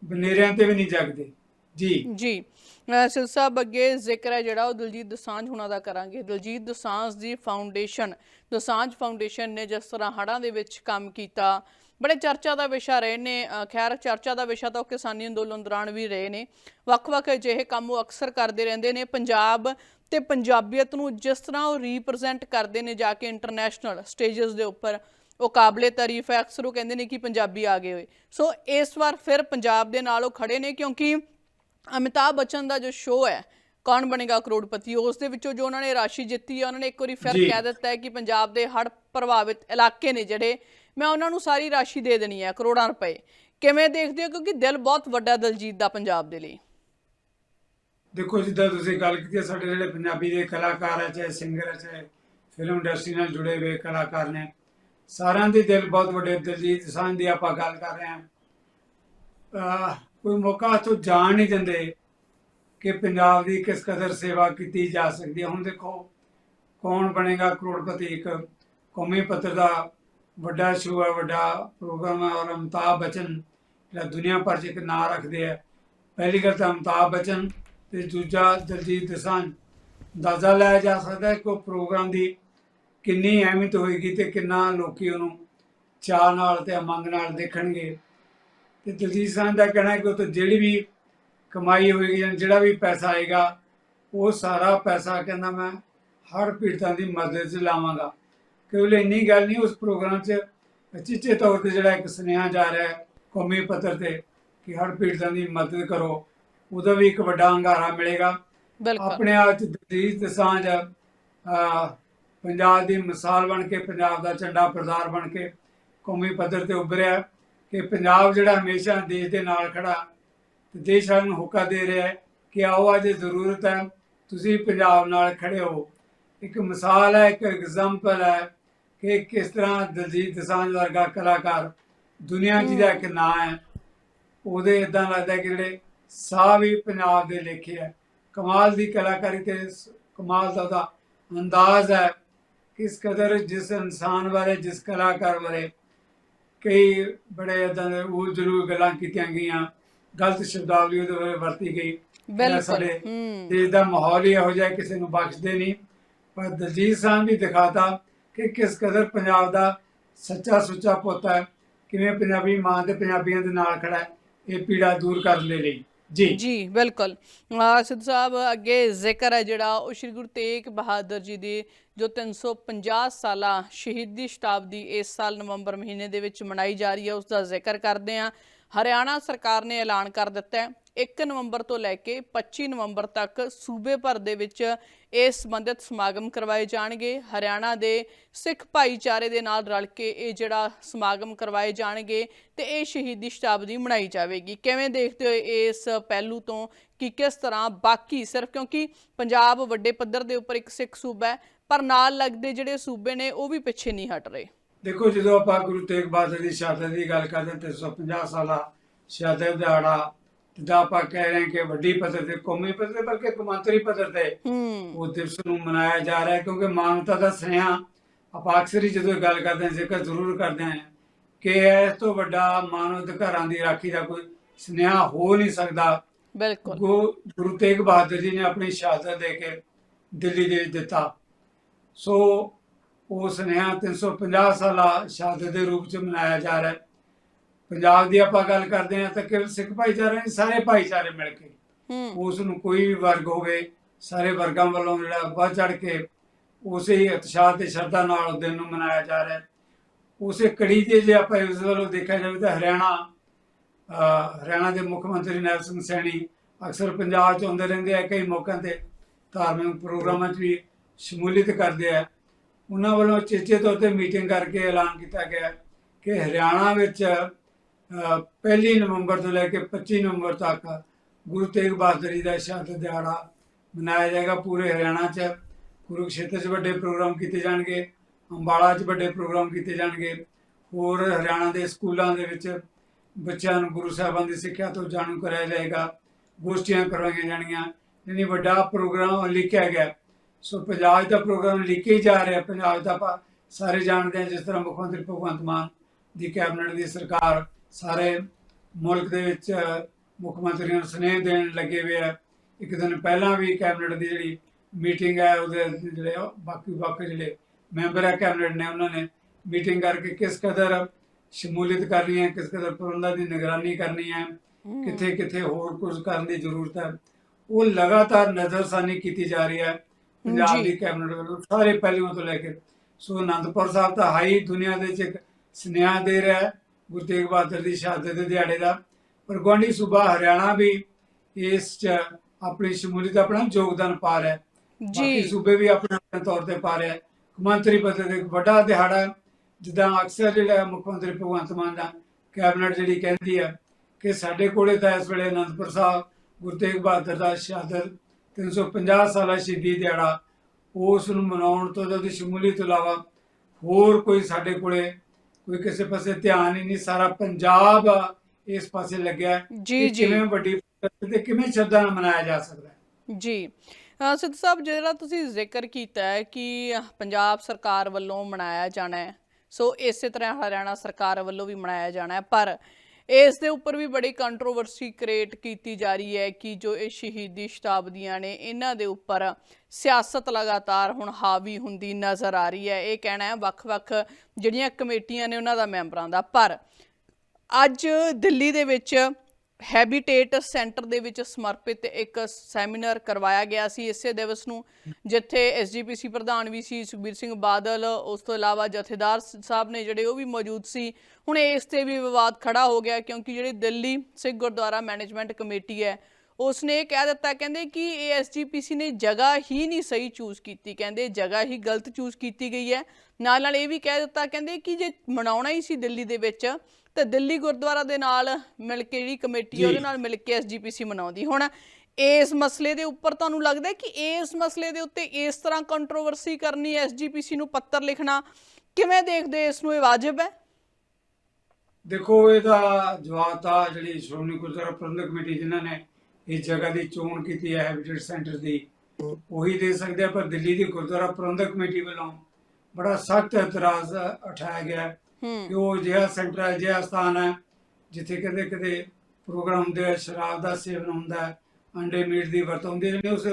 ਬਨੇਰਿਆਂ ਤੇ ਵੀ ਨਹੀਂ ਜਗਦੇ। ਜੀ। ਜੀ। ਅਹ ਅੱਗੇ ਜ਼ਿਕਰ ਹੈ ਜਿਹੜਾ ਉਹ ਦਿਲਜੀਤ ਦਸਾਂਝ ਹੁਣਾਂ ਦਾ ਕਰਾਂਗੇ। ਦਲਜੀਤ ਦਸਾਂਝ ਦੀ ਫਾਊਂਡੇਸ਼ਨ ਦੋਸਾਂਝ ਫਾਊਂਡੇਸ਼ਨ ਨੇ ਜਿਸ ਤਰ੍ਹਾਂ ਹੜ੍ਹਾਂ ਦੇ ਵਿੱਚ ਕੰਮ ਕੀਤਾ, ਬੜੇ ਚਰਚਾ ਦਾ ਵਿਸ਼ਾ ਰਹੇ ਨੇ ਖੈਰ ਚਰਚਾ ਦਾ ਵਿਸ਼ਾ ਤਾਂ ਉਹ ਕਿਸਾਨੀ ਅੰਦੋਲਨ ਦੌਰਾਨ ਵੀ ਰਹੇ ਨੇ। ਵੱਖ-ਵੱਖ ਅਜਿਹੇ ਕੰਮ ਉਹ ਅਕਸਰ ਕਰਦੇ ਰਹਿੰਦੇ ਨੇ। ਪੰਜਾਬ ਤੇ ਪੰਜਾਬੀਅਤ ਨੂੰ ਜਿਸ ਤਰ੍ਹਾਂ ਉਹ ਰੀਪ੍ਰੈਜ਼ੈਂਟ ਕਰਦੇ ਨੇ ਜਾ ਕੇ ਇੰਟਰਨੈਸ਼ਨਲ ਸਟੇजेस ਦੇ ਉੱਪਰ, ਉਹ ਕਾਬਲੇ ਤਾਰੀਫ ਹੈ। ਅਕਸਰ ਉਹ ਕਹਿੰਦੇ ਨੇ ਕਿ ਪੰਜਾਬੀ ਆ ਗਏ ਹੋਏ। ਸੋ ਇਸ ਵਾਰ ਫਿਰ ਪੰਜਾਬ ਦੇ ਨਾਲ ਉਹ ਖੜੇ ਨੇ ਕਿਉਂਕਿ ਅਮਿਤਾਭ ਬੱਚਨ ਦਾ ਜੋ ਸ਼ੋਅ ਹੈ ਕੌਣ ਬਣੇਗਾ ਕਰੋੜਪਤੀ? ਉਸ ਦੇ ਵਿੱਚੋਂ ਜੋ ਉਹਨਾਂ ਨੇ ਰਾਸ਼ੀ ਜਿੱਤੀ ਹੈ ਉਹਨਾਂ ਨੇ ਇੱਕ ਵਾਰੀ ਫਿਰ। ਕਹਿ ਦਿੱਤਾ ਹੈ ਕਿ ਪੰਜਾਬ ਦੇ ਹੜ੍ਹ ਪ੍ਰਭਾਵਿਤ ਇਲਾਕੇ ਨੇ ਜਿਹੜੇ ਮੈਂ ਉਹਨਾਂ ਨੂੰ ਸਾਰੀ ਰਾਸ਼ੀ ਦੇ ਦੇਣੀ ਹੈ ਕਰੋੜਾਂ ਰੁਪਏ। ਕਿਵੇਂ ਦੇਖਦੇ ਹੋ? ਕਿਉਂਕਿ ਦਿਲ ਬਹੁਤ ਵੱਡਾ ਦਲਜੀਤ ਦਾ ਪੰਜਾਬ ਦੇ ਲਈ। ਦੇਖੋ ਜਿੱਦਾਂ ਤੁਸੀਂ ਗੱਲ ਕੀਤੀ ਹੈ, ਸਾਡੇ ਜਿਹੜੇ ਪੰਜਾਬੀ ਦੇ ਕਲਾਕਾਰ ਹੈ ਚਾਹੇ ਸਿੰਗਰ ਹੈ ਚਾਹੇ ਫਿਲਮ ਇੰਡਸਟਰੀ ਨਾਲ ਜੁੜੇ ਹੋਏ ਕਲਾਕਾਰ ਨੇ ਸਾਰਿਆਂ ਦੇ ਦਿਲ ਬਹੁਤ ਵੱਡੇ ਦਲਜੀਤ ਦੋਸਾਂਝ ਦੀ ਆਪਾਂ ਗੱਲ ਕਰ ਰਹੇ ਹਾਂ। ਅਹ ਕੋਈ ਮੌਕਾ ਤੋਂ ਜਾਣ ਨਹੀਂ ਦਿੰਦੇ ਕਿ ਪੰਜਾਬ ਦੀ ਕਿਸ ਕਦਰ ਸੇਵਾ ਕੀਤੀ ਜਾ ਸਕਦੀ ਹੈ। ਹੁਣ ਦੇਖੋ, ਕੌਣ ਬਣੇਗਾ ਕਰੋੜਪਤੀ? ਇੱਕ ਕੌਮੀ ਪੱਤਰ ਦਾ ਵੱਡਾ ਸ਼ੋਅ ਹੈ, ਵੱਡਾ ਪ੍ਰੋਗਰਾਮ ਹੈ ਔਰ ਅਮਿਤਾਭ ਬਚਨ ਜਿਹੜਾ ਦੁਨੀਆ ਭਰ 'ਚ ਇੱਕ ਨਾਂ ਰੱਖਦੇ ਆ। ਪਹਿਲੀ ਗੱਲ ਤਾਂ ਅਮਿਤਾਭ ਬਚਨ ਤੇ ਦੂਜਾ ਦਲਜੀਤ ਦੋਸਾਂਝ। ਅੰਦਾਜ਼ਾ ਲਾਇਆ ਜਾ ਸਕਦਾ ਹੈ ਕਿ ਉਹ ਪ੍ਰੋਗਰਾਮ ਦੀ ਕਿੰਨੀ ਅਹਿਮੀਅਤ ਹੋਏਗੀ ਤੇ ਕਿੰਨਾ ਲੋਕੀ ਉਹਨੂੰ ਚਾਅ ਨਾਲ ਤੇ ਉਮੰਗ ਨਾਲ ਦੇਖਣਗੇ। ਤੇ ਦਲਜੀਤ ਦੋਸਾਂਝ ਦਾ ਕਹਿਣਾ ਕਿ ਉਹ ਤੋਂ ਜਿਹੜੀ ਵੀ ਕਮਾਈ ਹੋਏਗੀ ਜਾਂ ਜਿਹੜਾ ਵੀ ਪੈਸਾ ਆਏਗਾ ਉਹ ਸਾਰਾ ਪੈਸਾ ਕਹਿੰਦਾ ਮੈਂ ਹਰ ਪੀੜਤਾਂ ਦੀ ਮਦਦ 'ਚ ਲਾਵਾਂਗਾ। ਕੇਵਲ ਇੰਨੀ ਗੱਲ ਨਹੀਂ ਉਸ ਪ੍ਰੋਗਰਾਮ 'ਚ ਚਿੱਚੇ ਤੌਰ ਤੇ ਜਿਹੜਾ ਇੱਕ ਸੁਨੇਹਾ ਜਾ ਰਿਹਾ ਹੈ ਕੌਮੀ ਪੱਧਰ ਤੇ ਕਿ ਹਰ ਪੀੜਤਾਂ ਦੀ ਮਦਦ ਕਰੋ ਉਹਦਾ ਵੀ ਇੱਕ ਵੱਡਾ ਹੰਗਾਰਾ ਮਿਲੇਗਾ। ਆਪਣੇ ਆਪ ਚ ਦਲਜੀਤ ਦੋਸਾਂਝ ਅਹ, ਪੰਜਾਬ ਦੀ ਮਿਸਾਲ ਬਣ ਕੇ ਪੰਜਾਬ ਦਾ ਝੰਡਾ ਪ੍ਰਦਾਰ ਬਣ ਕੇ ਕੌਮੀ ਪੱਧਰ ਤੇ ਉੱਭਰਿਆ ਕਿ ਪੰਜਾਬ ਜਿਹੜਾ ਹਮੇਸ਼ਾ ਦੇਸ਼ ਦੇ ਨਾਲ ਖੜਾ, ਤੇ ਦੇਸ਼ ਵਾਲਿਆਂ ਨੂੰ ਹੁਕਾ ਦੇ ਰਿਹਾ ਹੈ ਕਿ ਆਓ ਅੱਜ ਜ਼ਰੂਰਤ ਹੈ, ਤੁਸੀਂ ਪੰਜਾਬ ਨਾਲ ਖੜੇ ਹੋ। ਇੱਕ ਮਿਸਾਲ ਹੈ, ਇੱਕ ਐਗਜ਼ਾਮਪਲ ਹੈ ਕਿ ਕਿਸ ਤਰ੍ਹਾਂ ਦਲਜੀਤ ਦਸਾਂਝ ਵਰਗਾ ਕਲਾਕਾਰ ਦੁਨੀਆ ਜੀ ਦਾ ਇੱਕ ਨਾਂ ਹੈ। ਉਹਦੇ ਇਦਾਂ ਲੱਗਦਾ ਕਿ ਜਿਹੜੇ ਸਾਹ ਵੀ ਪੰਜਾਬ ਦੇ ਲੇਖੇ ਹੈ। ਕਮਾਲ ਦੀ ਕਲਾਕਾਰੀ ਤੇ ਕਮਾਲ ਦਾ ਉਹਦਾ ਅੰਦਾਜ਼ ਹੈ ਕਿਸ ਕਦਰ ਜਿਸ ਇਨਸਾਨ ਬਾਰੇ, ਜਿਸ ਕਲਾਕਾਰ ਬਾਰੇ ਕਈ ਬੜੇ ਇਦਾਂ ਦੇ ਉਹ ਜ਼ਰੂਰ ਗੱਲਾਂ ਕੀਤੀਆਂ ਗਈਆਂ ਗਲਤ ਸ਼ਬਦਾਵਲੀ ਉਹਦੇ ਬਾਰੇ ਵਰਤੀ ਗਈ। ਬਿਲਕੁਲ ਦੇਸ਼ ਦਾ ਮਾਹੌਲ ਹੀ ਇਹੋ ਜਿਹਾ ਕਿਸੇ ਨੂੰ ਬਖਸ਼ਦੇ ਨਹੀਂ। ਪਰ ਦਲਜੀਤ ਸਾਹਿਬ ਵੀ ਦਿਖਾਤਾ ਕਿ ਕਿਸ ਕਦਰ ਪੰਜਾਬ ਦਾ ਸੱਚਾ ਸੁੱਚਾ ਪੁੱਤ ਹੈ ਕਿਵੇਂ ਪੰਜਾਬੀ ਮਾਂ ਤੇ ਪੰਜਾਬੀਆਂ ਦੇ ਨਾਲ ਖੜਾ ਹੈ ਇਹ ਪੀੜਾ ਦੂਰ ਕਰਨ ਦੇ ਲਈ। ਜੀ। ਜੀ, ਬਿਲਕੁਲ। ਸਿੱਧੂ ਸਾਹਿਬ, ਅੱਗੇ ਜ਼ਿਕਰ ਹੈ ਜਿਹੜਾ, ਉਹ ਸ਼੍ਰੀ ਗੁਰੂ ਤੇਗ ਬਹਾਦਰ ਜੀ ਦੀ, ਜੋ 350 ਸਾਲਾ ਸ਼ਹੀਦੀ ਸ਼ਤਾਬਦੀ ਇਸ ਸਾਲ ਨਵੰਬਰ ਮਹੀਨੇ ਦੇ ਵਿੱਚ ਮਨਾਈ ਜਾ ਰਹੀ ਹੈ ਉਸ ਦਾ ਜ਼ਿਕਰ ਕਰਦੇ ਹਾਂ। ਹਰਿਆਣਾ ਸਰਕਾਰ ਨੇ ਐਲਾਨ ਕਰ ਦਿੱਤਾ ਹੈ। 1 ਨਵੰਬਰ ਤੋਂ ਲੈ ਕੇ 25 ਨਵੰਬਰ ਤੱਕ ਸੂਬੇ ਭਰ ਦੇ ਵਿੱਚ ਇਸ ਸੰਬੰਧਿਤ ਸਮਾਗਮ ਕਰਵਾਏ ਜਾਣਗੇ। ਹਰਿਆਣਾ ਦੇ ਸਿੱਖ ਭਾਈਚਾਰੇ ਦੇ ਨਾਲ ਰਲ ਕੇ ਇਹ ਜਿਹੜਾ ਸਮਾਗਮ ਕਰਵਾਏ ਜਾਣਗੇ ਤੇ ਇਹ ਸ਼ਹੀਦੀ ਸ਼ਤਾਬਦੀ ਮਨਾਈ ਜਾਵੇਗੀ। ਕਿਵੇਂ ਦੇਖਦੇ ਹੋ ਇਸ ਪਹਿਲੂ ਤੋਂ? ਕਿ ਕਿਸ ਤਰ੍ਹਾਂ? ਬਾਕੀ ਸਿਰਫ ਕਿਉਂਕਿ ਪੰਜਾਬ ਵੱਡੇ ਪੱਧਰ ਦੇ ਉੱਪਰ ਇੱਕ ਸਿੱਖ ਸੂਬਾ ਹੈ, ਪਰ ਨਾਲ ਲੱਗਦੇ ਜਿਹੜੇ ਸੂਬੇ ਨੇ ਉਹ ਵੀ ਪਿੱਛੇ ਨਹੀਂ ਹਟ ਰਹੇ। ਦੇਖੋ, ਜਦੋਂ ਆਪਾਂ ਗੁਰੂ ਤੇਗ ਬਹਾਦਰ ਦੀ ਸ਼ਹਾਦਤ ਦੀ ਗੱਲ ਕਰਦੇ ਹਾਂ 350 ਸਾਲਾ ਸ਼ਹਾਦਤ ਦਿਹਾੜਾ ਜਿੱਦਾਂ ਆਪਾਂ ਕਹਿ ਰਹੇ ਹਾਂ ਕਿ ਵੱਡੀ ਪੱਧਰ ਤੇ ਕੌਮੀ ਪੱਧਰ ਤੇ ਬਲਕਿ ਕੌਮਾਂਤਰੀ ਪੱਧਰ ਤੇ ਉਹ ਦਿਵਸ ਨੂੰ ਮਨਾਇਆ ਜਾ ਰਿਹਾ ਹੈ ਕਿਉਂਕਿ ਮਾਨਵਤਾ ਦਾ ਸੁਨੇਹਾ ਆਪਾਂ ਅਕਸਰ ਹੀ ਜਦੋਂ ਗੱਲ ਕਰਦੇ ਹਾਂ ਜ਼ਿਕਰ ਜ਼ਰੂਰ ਕਰਦੇ ਹਾਂ ਕਿ ਇਸ ਤੋਂ ਵੱਡਾ ਮਾਨਵ ਅਧਿਕਾਰਾਂ ਦੀ ਰਾਖੀ ਦਾ ਕੋਈ ਸੁਨੇਹਾ ਹੋ ਨਹੀਂ ਸਕਦਾ। ਬਿਲਕੁਲ। ਗੁਰੂ ਤੇਗ ਬਹਾਦਰ ਜੀ ਨੇ ਆਪਣੀ ਸ਼ਹਾਦਤ ਦੇ ਕੇ ਦਿੱਲੀ ਦੇ ਵਿੱਚ ਦਿੱਤਾ। ਸੋ ਉਹ ਸੁਨੇਹਾ 350 ਸਾਲਾ ਸ਼ਹਾਦਤ ਦੇ ਰੂਪ ਚ ਮਨਾਇਆ ਜਾ ਰਿਹਾ ਹੈ। ਪੰਜਾਬ ਦੀ ਆਪਾਂ ਗੱਲ ਕਰਦੇ ਹਾਂ ਤਾਂ ਕੇਵਲ ਸਿੱਖ ਭਾਈਚਾਰੇ ਨਹੀਂ ਸਾਰੇ ਭਾਈਚਾਰੇ ਮਿਲ ਕੇ। ਹੂੰ। ਉਸ ਨੂੰ ਕੋਈ ਵੀ ਵਰਗ ਹੋਵੇ ਸਾਰੇ ਵਰਗਾਂ ਵੱਲੋਂ ਜਿਹੜਾ ਵੱਧ ਚੜ ਕੇ ਉਸੇ ਹੀ ਉਤਸ਼ਾਹ ਤੇ ਸ਼ਰਧਾ ਨਾਲ ਦਿਨ ਨੂੰ ਮਨਾਇਆ ਜਾ ਰਿਹਾ ਉਸੇ ਕੜੀ ਦੇ ਜੇ ਆਪਾਂ ਇਸ ਵੱਲੋਂ ਦੇਖਿਆ ਜਾਵੇ ਤਾਂ ਹਰਿਆਣਾ ਹਰਿਆਣਾ ਦੇ ਮੁੱਖ ਮੰਤਰੀ ਨੈਲ ਸਿੰਘ ਸੈਣੀ ਅਕਸਰ ਪੰਜਾਬ 'ਚ ਆਉਂਦੇ ਰਹਿੰਦੇ ਆ ਕਈ ਮੌਕਿਆਂ ਤੇ ਧਾਰਮਿਕ ਪ੍ਰੋਗਰਾਮਾਂ 'ਚ ਵੀ ਸ਼ਮੂਲੀਅਤ ਕਰਦੇ ਆ। ਉਹਨਾਂ ਵੱਲੋਂ ਚੇਚੇ ਤੌਰ ਤੇ ਮੀਟਿੰਗ ਕਰਕੇ ਐਲਾਨ ਕੀਤਾ ਗਿਆ ਕਿ ਹਰਿਆਣਾ ਵਿੱਚ ਪਹਿਲੀ ਨਵੰਬਰ ਤੋਂ ਲੈ ਕੇ 25 ਨਵੰਬਰ ਤੱਕ ਗੁਰੂ ਤੇਗ ਬਹਾਦਰ ਜੀ ਦਾ ਸ਼ਹਾਦਤ ਦਿਹਾੜਾ ਮਨਾਇਆ ਜਾਏਗਾ ਪੂਰੇ ਹਰਿਆਣਾ 'ਚ। ਕੁਰੂਕਸ਼ੇਤਰ 'ਚ ਵੱਡੇ ਪ੍ਰੋਗਰਾਮ ਕੀਤੇ ਜਾਣਗੇ, ਅੰਬਾਲਾ 'ਚ ਵੱਡੇ ਪ੍ਰੋਗਰਾਮ ਕੀਤੇ ਜਾਣਗੇ। ਹੋਰ ਹਰਿਆਣਾ ਦੇ ਸਕੂਲਾਂ ਦੇ ਵਿੱਚ ਬੱਚਿਆਂ ਨੂੰ ਗੁਰੂ ਸਾਹਿਬਾਨ ਦੀ ਸਿੱਖਿਆ ਤੋਂ ਜਾਣੂ ਕਰਾਇਆ ਜਾਏਗਾ, ਗੋਸ਼ਟੀਆਂ ਕਰਵਾਈਆਂ ਜਾਣਗੀਆਂ। ਯਾਨੀ ਵੱਡਾ ਪ੍ਰੋਗਰਾਮ ਲਿਖਿਆ ਗਿਆ। ਸੋ ਪੰਜਾਬ ਦਾ ਪ੍ਰੋਗਰਾਮ ਲਿਖੇ ਹੀ ਜਾ ਰਿਹਾ। ਪੰਜਾਬ ਦਾ ਆਪਾਂ ਸਾਰੇ ਜਾਣਦੇ ਹਾਂ ਜਿਸ ਤਰ੍ਹਾਂ ਮੁੱਖ ਮੰਤਰੀ ਭਗਵੰਤ ਮਾਨ ਦੀ ਕੈਬਨਿਟ ਦੀ ਸਰਕਾਰ ਸਾਰੇ ਮੁਲਕ ਦੇ ਵਿੱਚ ਮੁੱਖ ਮੰਤਰੀਆਂ ਨੂੰ ਸੁਨੇਹ ਦੇਣ ਲੱਗੇ ਹੋਏ ਆ ਇੱਕ ਦਿਨ ਪਹਿਲਾਂ ਵੀ ਕੈਬਨਿਟ ਦੀ ਜਿਹੜੀ ਮੀਟਿੰਗ ਹੈ ਉਹਦੇ ਜਿਹੜੇ ਬਾਕੀ ਬਾਕੀ ਜਿਹੜੇ ਮੈਂਬਰ ਹੈ ਕੈਬਨਿਟ ਨੇ ਉਹਨਾਂ ਨੇ ਮੀਟਿੰਗ ਕਰਕੇ ਕਿਸ ਕਦਰ ਸ਼ਮੂਲੀਅਤ ਕਰਨੀ ਹੈ ਕਿਸ ਕਦਰ ਪ੍ਰਬੰਧਾਂ ਦੀ ਨਿਗਰਾਨੀ ਕਰਨੀ ਹੈ। ਕਿੱਥੇ ਕਿੱਥੇ ਹੋਰ ਕੁਝ ਕਰਨ ਦੀ ਜ਼ਰੂਰਤ ਹੈ ਉਹ ਲਗਾਤਾਰ ਨਜ਼ਰਸਾਨੀ ਕੀਤੀ ਜਾ ਰਹੀ ਹੈ ਪੰਜਾਬ। ਦੀ ਕੈਬਨਿਟ ਵੱਲੋਂ ਸਾਰੇ ਪਹਿਲੂਆਂ ਤੋਂ ਲੈ ਕੇ ਸੋ ਅਨੰਦਪੁਰ ਸਾਹਿਬ ਤਾਂ ਹਾਈ ਦੁਨੀਆ ਦੇ ਵਿੱਚ ਇੱਕ ਸੁਨੇਹਾ ਦੇ ਰਿਹਾ ਹੈ ਗੁਰੂ ਤੇਗ ਬਹਾਦਰ ਦੀ ਸ਼ਹਾਦਤ ਦੇ ਦਿਹਾੜੇ ਦਾ। ਪਰ ਗੁਆਂਢੀ ਸੂਬਾ ਹਰਿਆਣਾ ਵੀ ਇਸ 'ਚ ਆਪਣੀ ਸ਼ਮੂਲੀਅਤ ਆਪਣਾ ਯੋਗਦਾਨ ਪਾ ਰਿਹਾ ਹੈ। ਬਾਕੀ ਜੀ ਸੂਬੇ ਵੀ ਆਪਣੇ ਤੌਰ ਤੇ ਪਾ ਰਿਹਾ ਪੱਧਰ ਤੇ ਇੱਕ ਵੱਡਾ ਦਿਹਾੜਾ ਜਿੱਦਾਂ ਅਕਸਰ ਜਿਹੜਾ ਮੁੱਖ ਮੰਤਰੀ ਭਗਵੰਤ ਮਾਨ ਦਾ ਕੈਬਨਿਟ ਜਿਹੜੀ ਕਹਿੰਦੀ ਹੈ ਕਿ ਸਾਡੇ ਕੋਲੇ ਤਾਂ ਇਸ ਵੇਲੇ ਅਨੰਦਪੁਰ ਸਾਹਿਬ ਗੁਰੂ ਤੇਗ ਬਹਾਦਰ ਦਾ ਸ਼ਹਾਦਤ 350 ਸਾਲਾ ਸ਼ਹੀਦੀ ਦਿਹਾੜਾ ਉਸ ਨੂੰ ਮਨਾਉਣ ਤੋਂ ਉਹਦੀ ਸ਼ਮੂਲੀਅਤ ਇਲਾਵਾ ਹੋਰ ਕੋਈ ਸਾਡੇ ਕੋਲੇ ਕੋਈ ਕਿਸੇ ਪਾਸੇ ਧਿਆਨ ਹੀ ਨਹੀਂ ਸਾਰਾ ਪੰਜਾਬ ਇਸ ਪਾਸੇ ਲੱਗਿਆ ਹੈ ਜੀ, ਕਿ ਜੀ। ਕਿਵੇਂ ਵੱਡੀ ਤੇ ਕਿਵੇਂ ਸ਼ਰਧਾ ਨਾਲ ਮਨਾਇਆ ਜਾ ਸਕਦਾ ਹੈ ਜੀ ਅਹ ਸਿੱਧੂ ਸਾਹਿਬ ਜਿਹੜਾ ਤੁਸੀਂ ਜ਼ਿਕਰ ਕੀਤਾ ਹੈ ਕਿ ਪੰਜਾਬ ਸਰਕਾਰ ਵੱਲੋਂ ਮਨਾਇਆ ਜਾਣਾ ਹੈ ਸੋ ਇਸੇ ਤਰ੍ਹਾਂ ਹਰਿਆਣਾ ਸਰਕਾਰ ਵੱਲੋਂ ਵੀ ਮਨਾਇਆ ਜਾਣਾ ਹੈ ਪਰ ਇਸ ਦੇ ਉੱਪਰ ਵੀ ਬੜੀ ਕੰਟਰੋਵਰਸੀ ਕ੍ਰੀਏਟ ਕੀਤੀ ਜਾ ਰਹੀ ਹੈ ਕਿ ਜੋ ਇਹ ਸ਼ਹੀਦੀ ਸ਼ਤਾਬਦੀਆਂ ਨੇ, ਇਹਨਾਂ ਦੇ ਉੱਪਰ ਸਿਆਸਤ ਲਗਾਤਾਰ ਹੁਣ ਹਾਵੀ ਹੁੰਦੀ ਨਜ਼ਰ ਆ ਰਹੀ ਹੈ। ਇਹ ਕਹਿਣਾ ਹੈ ਵੱਖ-ਵੱਖ ਜਿਹੜੀਆਂ ਕਮੇਟੀਆਂ ਨੇ ਉਹਨਾਂ ਦਾ ਮੈਂਬਰਾਂ ਦਾ। ਪਰ ਅੱਜ ਦਿੱਲੀ ਦੇ ਵਿੱਚ ਹੈਬਿਟੇਟ ਸੈਂਟਰ ਦੇ ਵਿੱਚ ਸਮਰਪਿਤ ਇੱਕ ਸੈਮੀਨਾਰ ਕਰਵਾਇਆ ਗਿਆ ਸੀ ਇਸੇ ਦਿਵਸ ਨੂੰ, ਜਿੱਥੇ ਐਸਜੀਪੀਸੀ ਪ੍ਰਧਾਨ ਵੀ ਸੀ ਸੁਖਬੀਰ ਸਿੰਘ ਬਾਦਲ, ਉਸ ਤੋਂ ਇਲਾਵਾ ਜਥੇਦਾਰ ਸਾਹਿਬ ਨੇ ਜਿਹੜੇ ਉਹ ਵੀ ਮੌਜੂਦ ਸੀ। ਹੁਣ ਇਸ ਤੇ ਵੀ ਵਿਵਾਦ ਖੜਾ ਹੋ ਗਿਆ ਕਿਉਂਕਿ ਜਿਹੜੀ ਦਿੱਲੀ ਸਿੱਖ ਗੁਰਦੁਆਰਾ ਮੈਨੇਜਮੈਂਟ ਕਮੇਟੀ ਹੈ ਉਸ ਨੇ ਇਹ ਕਹਿ ਦਿੱਤਾ, ਕਹਿੰਦੇ ਕਿ ਇਹ ਐਸਜੀਪੀਸੀ ਨੇ ਜਗ੍ਹਾ ਹੀ ਨਹੀਂ ਸਹੀ ਚੂਜ਼ ਕੀਤੀ, ਕਹਿੰਦੇ ਜਗ੍ਹਾ ਹੀ ਗਲਤ ਚੂਜ਼ ਕੀਤੀ ਗਈ ਹੈ। ਨਾਲ ਨਾਲ ਇਹ ਵੀ ਕਹਿ ਦਿੱਤਾ, ਕਹਿੰਦੇ ਕਿ ਜੇ ਮਨਾਉਣਾ ਹੀ ਸੀ ਦਿੱਲੀ ਦੇ ਵਿੱਚ ਤੇ ਦਿੱਲੀ ਗੁਰਦੁਆਰਾ ਦੇ ਨਾਲ ਮਿਲ ਕੇ ਜਿਹੜੀ ਕਮੇਟੀ ਹੈ। ਉਹਦੇ ਨਾਲ ਮਿਲ ਕੇ ਐਸਜੀਪੀਸੀ ਮਨਾਉਂਦੀ। ਹੁਣ ਇਸ ਮਸਲੇ ਦੇ ਉੱਪਰ ਤੁਹਾਨੂੰ ਲੱਗਦਾ ਕਿ ਇਸ ਮਸਲੇ ਦੇ ਉੱਤੇ ਇਸ ਤਰ੍ਹਾਂ ਕੰਟਰੋਵਰਸੀ ਕਰਨੀ ਐਸਜੀਪੀਸੀ ਨੂੰ ਪੱਤਰ ਲਿਖਣਾ ਕਿਵੇਂ ਦੇਖਦੇ ਇਸ ਨੂੰ? ਇਹ ਵਾਜਬ ਹੈ? ਦੇਖੋ ਇਹਦਾ ਜਵਾਬ ਤਾਂ ਜਿਹੜੀ ਸ਼੍ਰੋਮਣੀ ਗੁਰਦੁਆਰਾ ਪ੍ਰਬੰਧਕ ਕਮੇਟੀ ਜਿਨ੍ਹਾਂ ਨੇ ਇਸ ਜਗ੍ਹਾ ਦੀ ਚੋਣ ਕੀਤੀ ਹੈ ਹੈਬਿਟੇਟ ਸੈਂਟਰ ਦੀ ਉਹੀ ਦੇ ਸਕਦੇ ਆ ਪਰ ਦਿੱਲੀ ਦੀ ਗੁਰਦੁਆਰਾ ਪ੍ਰਬੰਧਕ ਕਮੇਟੀ ਵੱਲੋਂ ਬੜਾ ਸਖਤ ਇਤਰਾਜ਼ ਉਠਾਇਆ ਗਿਆ ਕਿ ਉਹ ਅਜਿਹਾ ਸੈਂਟਰ ਹੈ ਅਜਿਹਾ ਸਥਾਨ ਹੈ ਜਿੱਥੇ ਕਦੇ ਕਦੇ ਪ੍ਰੋਗਰਾਮ ਹੁੰਦੇ ਆ ਸ਼ਰਾਬ ਦਾ ਸੇਵਨ ਹੁੰਦਾ ਹੈ ਅੰਡੇ ਮੀਟ ਦੀ ਵਰਤੋਂ ਹੁੰਦੀ ਹੈ। ਉਸ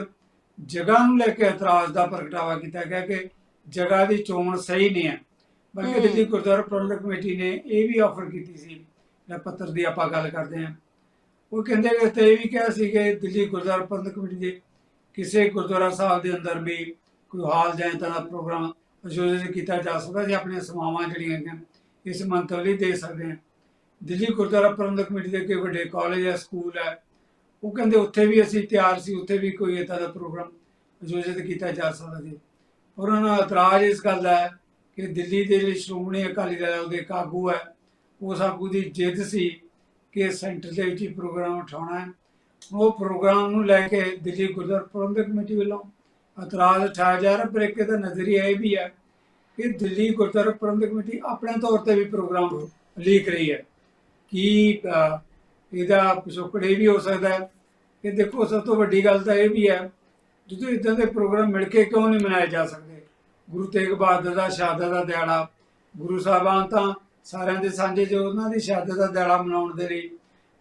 ਜਗ੍ਹਾ ਨੂੰ ਲੈ ਕੇ ਇਤਰਾਜ਼ ਦਾ ਪ੍ਰਗਟਾਵਾ ਕੀਤਾ ਗਿਆ ਕਿ ਜਗ੍ਹਾ ਦੀ ਚੋਣ ਸਹੀ ਨਹੀਂ ਹੈ। ਬਲਕਿ। ਦਿੱਲੀ ਗੁਰਦੁਆਰਾ ਪ੍ਰਬੰਧਕ ਕਮੇਟੀ ਨੇ ਇਹ ਵੀ ਆਫਰ ਕੀਤੀ ਸੀ ਜਿਹੜਾ ਪੱਤਰ ਦੀ ਆਪਾਂ ਗੱਲ ਕਰਦੇ ਹਾਂ। ਉਹ ਕਹਿੰਦੇ ਕਿ ਤੇ ਇਹ ਵੀ ਕਿਹਾ ਸੀ ਕਿ ਦਿੱਲੀ ਗੁਰਦੁਆਰਾ ਪ੍ਰਬੰਧਕ ਕਮੇਟੀ ਦੇ ਕਿਸੇ ਗੁਰਦੁਆਰਾ ਸਾਹਿਬ ਦੇ ਅੰਦਰ ਵੀ ਕੋਈ ਹਾਲ ਜਾਂ ਇੱਦਾਂ ਦਾ ਪ੍ਰੋਗਰਾਮ ਆਯੋਜਿਤ ਕੀਤਾ ਜਾ ਸਕਦਾ ਜੇ ਆਪਣੀਆਂ ਸੇਵਾਵਾਂ ਜਿਹੜੀਆਂ ਹੈਗੀਆਂ ਇਸ ਮੰਤਵ ਲਈ ਦੇ ਸਕਦੇ ਹਾਂ। ਦਿੱਲੀ ਗੁਰਦੁਆਰਾ ਪ੍ਰਬੰਧਕ ਕਮੇਟੀ ਦੇ ਕੋਈ ਵੱਡੇ ਕਾਲਜ ਹੈ ਸਕੂਲ ਹੈ। ਉਹ ਕਹਿੰਦੇ ਉੱਥੇ ਵੀ ਅਸੀਂ ਤਿਆਰ ਸੀ ਉੱਥੇ ਵੀ ਕੋਈ ਇੱਦਾਂ ਦਾ ਪ੍ਰੋਗਰਾਮ ਆਯੋਜਿਤ ਕੀਤਾ ਜਾ ਸਕਦਾ ਸੀ। ਔਰ ਉਹਨਾਂ ਦਾ ਇਤਰਾਜ਼ ਇਸ ਗੱਲ ਦਾ ਹੈ ਕਿ ਦਿੱਲੀ ਦੇ ਜਿਹੜੇ ਸ਼੍ਰੋਮਣੀ ਅਕਾਲੀ ਦਲ ਹੈ, ਉਹਦੇ ਇੱਕ ਆਗੂ ਹੈ ਉਸ ਆਗੂ ਦੀ ਜਿੱਦ ਸੀ ਕਿ ਸੈਂਟਰ ਦੇ ਵਿੱਚ ਹੀ ਪ੍ਰੋਗਰਾਮ ਉਠਾਉਣਾ ਹੈ। ਉਹ ਪ੍ਰੋਗਰਾਮ ਨੂੰ ਲੈ ਕੇ ਦਿੱਲੀ ਗੁਰਦੁਆਰਾ ਪ੍ਰਬੰਧਕ ਕਮੇਟੀ ਵੱਲੋਂ ਇਤਰਾਜ਼ ਉਠਾਇਆ ਜਾ ਰਿਹਾ ਪਰ ਇੱਕ ਇਹਦਾ ਨਜ਼ਰੀਆ ਇਹ ਵੀ ਹੈ ਕਿ ਦਿੱਲੀ ਗੁਰਦੁਆਰਾ ਪ੍ਰਬੰਧਕ ਕਮੇਟੀ ਆਪਣੇ ਤੌਰ ਤੇ ਵੀ ਪ੍ਰੋਗਰਾਮ ਲੀਕ ਰਹੀ ਹੈ। ਕੀ ਇਹਦਾ ਪਿਛੋਕੜ ਇਹ ਵੀ ਹੋ ਸਕਦਾ ਹੈ? ਕਿ ਦੇਖੋ, ਸਭ ਤੋਂ ਵੱਡੀ ਗੱਲ ਤਾਂ ਇਹ ਵੀ ਹੈ, ਜਦੋਂ ਇਦਾਂ ਦੇ ਪ੍ਰੋਗਰਾਮ ਮਿਲ ਕੇ ਕਿਉਂ ਨਹੀਂ ਮਨਾਏ ਜਾ ਸਕਦੇ? ਗੁਰੂ ਤੇਗ ਬਹਾਦਰ ਦਾ ਸ਼ਹਾਦਤ ਦਾ ਦਿਹਾੜਾ, ਗੁਰੂ ਸਾਹਿਬਾਨ ਤਾਂ ਸਾਰਿਆਂ ਦੇ ਸਾਂਝੇ ਜੋ ਉਹਨਾਂ ਦੀ ਸ਼ਹਾਦਤ ਦਾ ਦਿਹਾੜਾ ਮਨਾਉਣ ਦੇ ਲਈ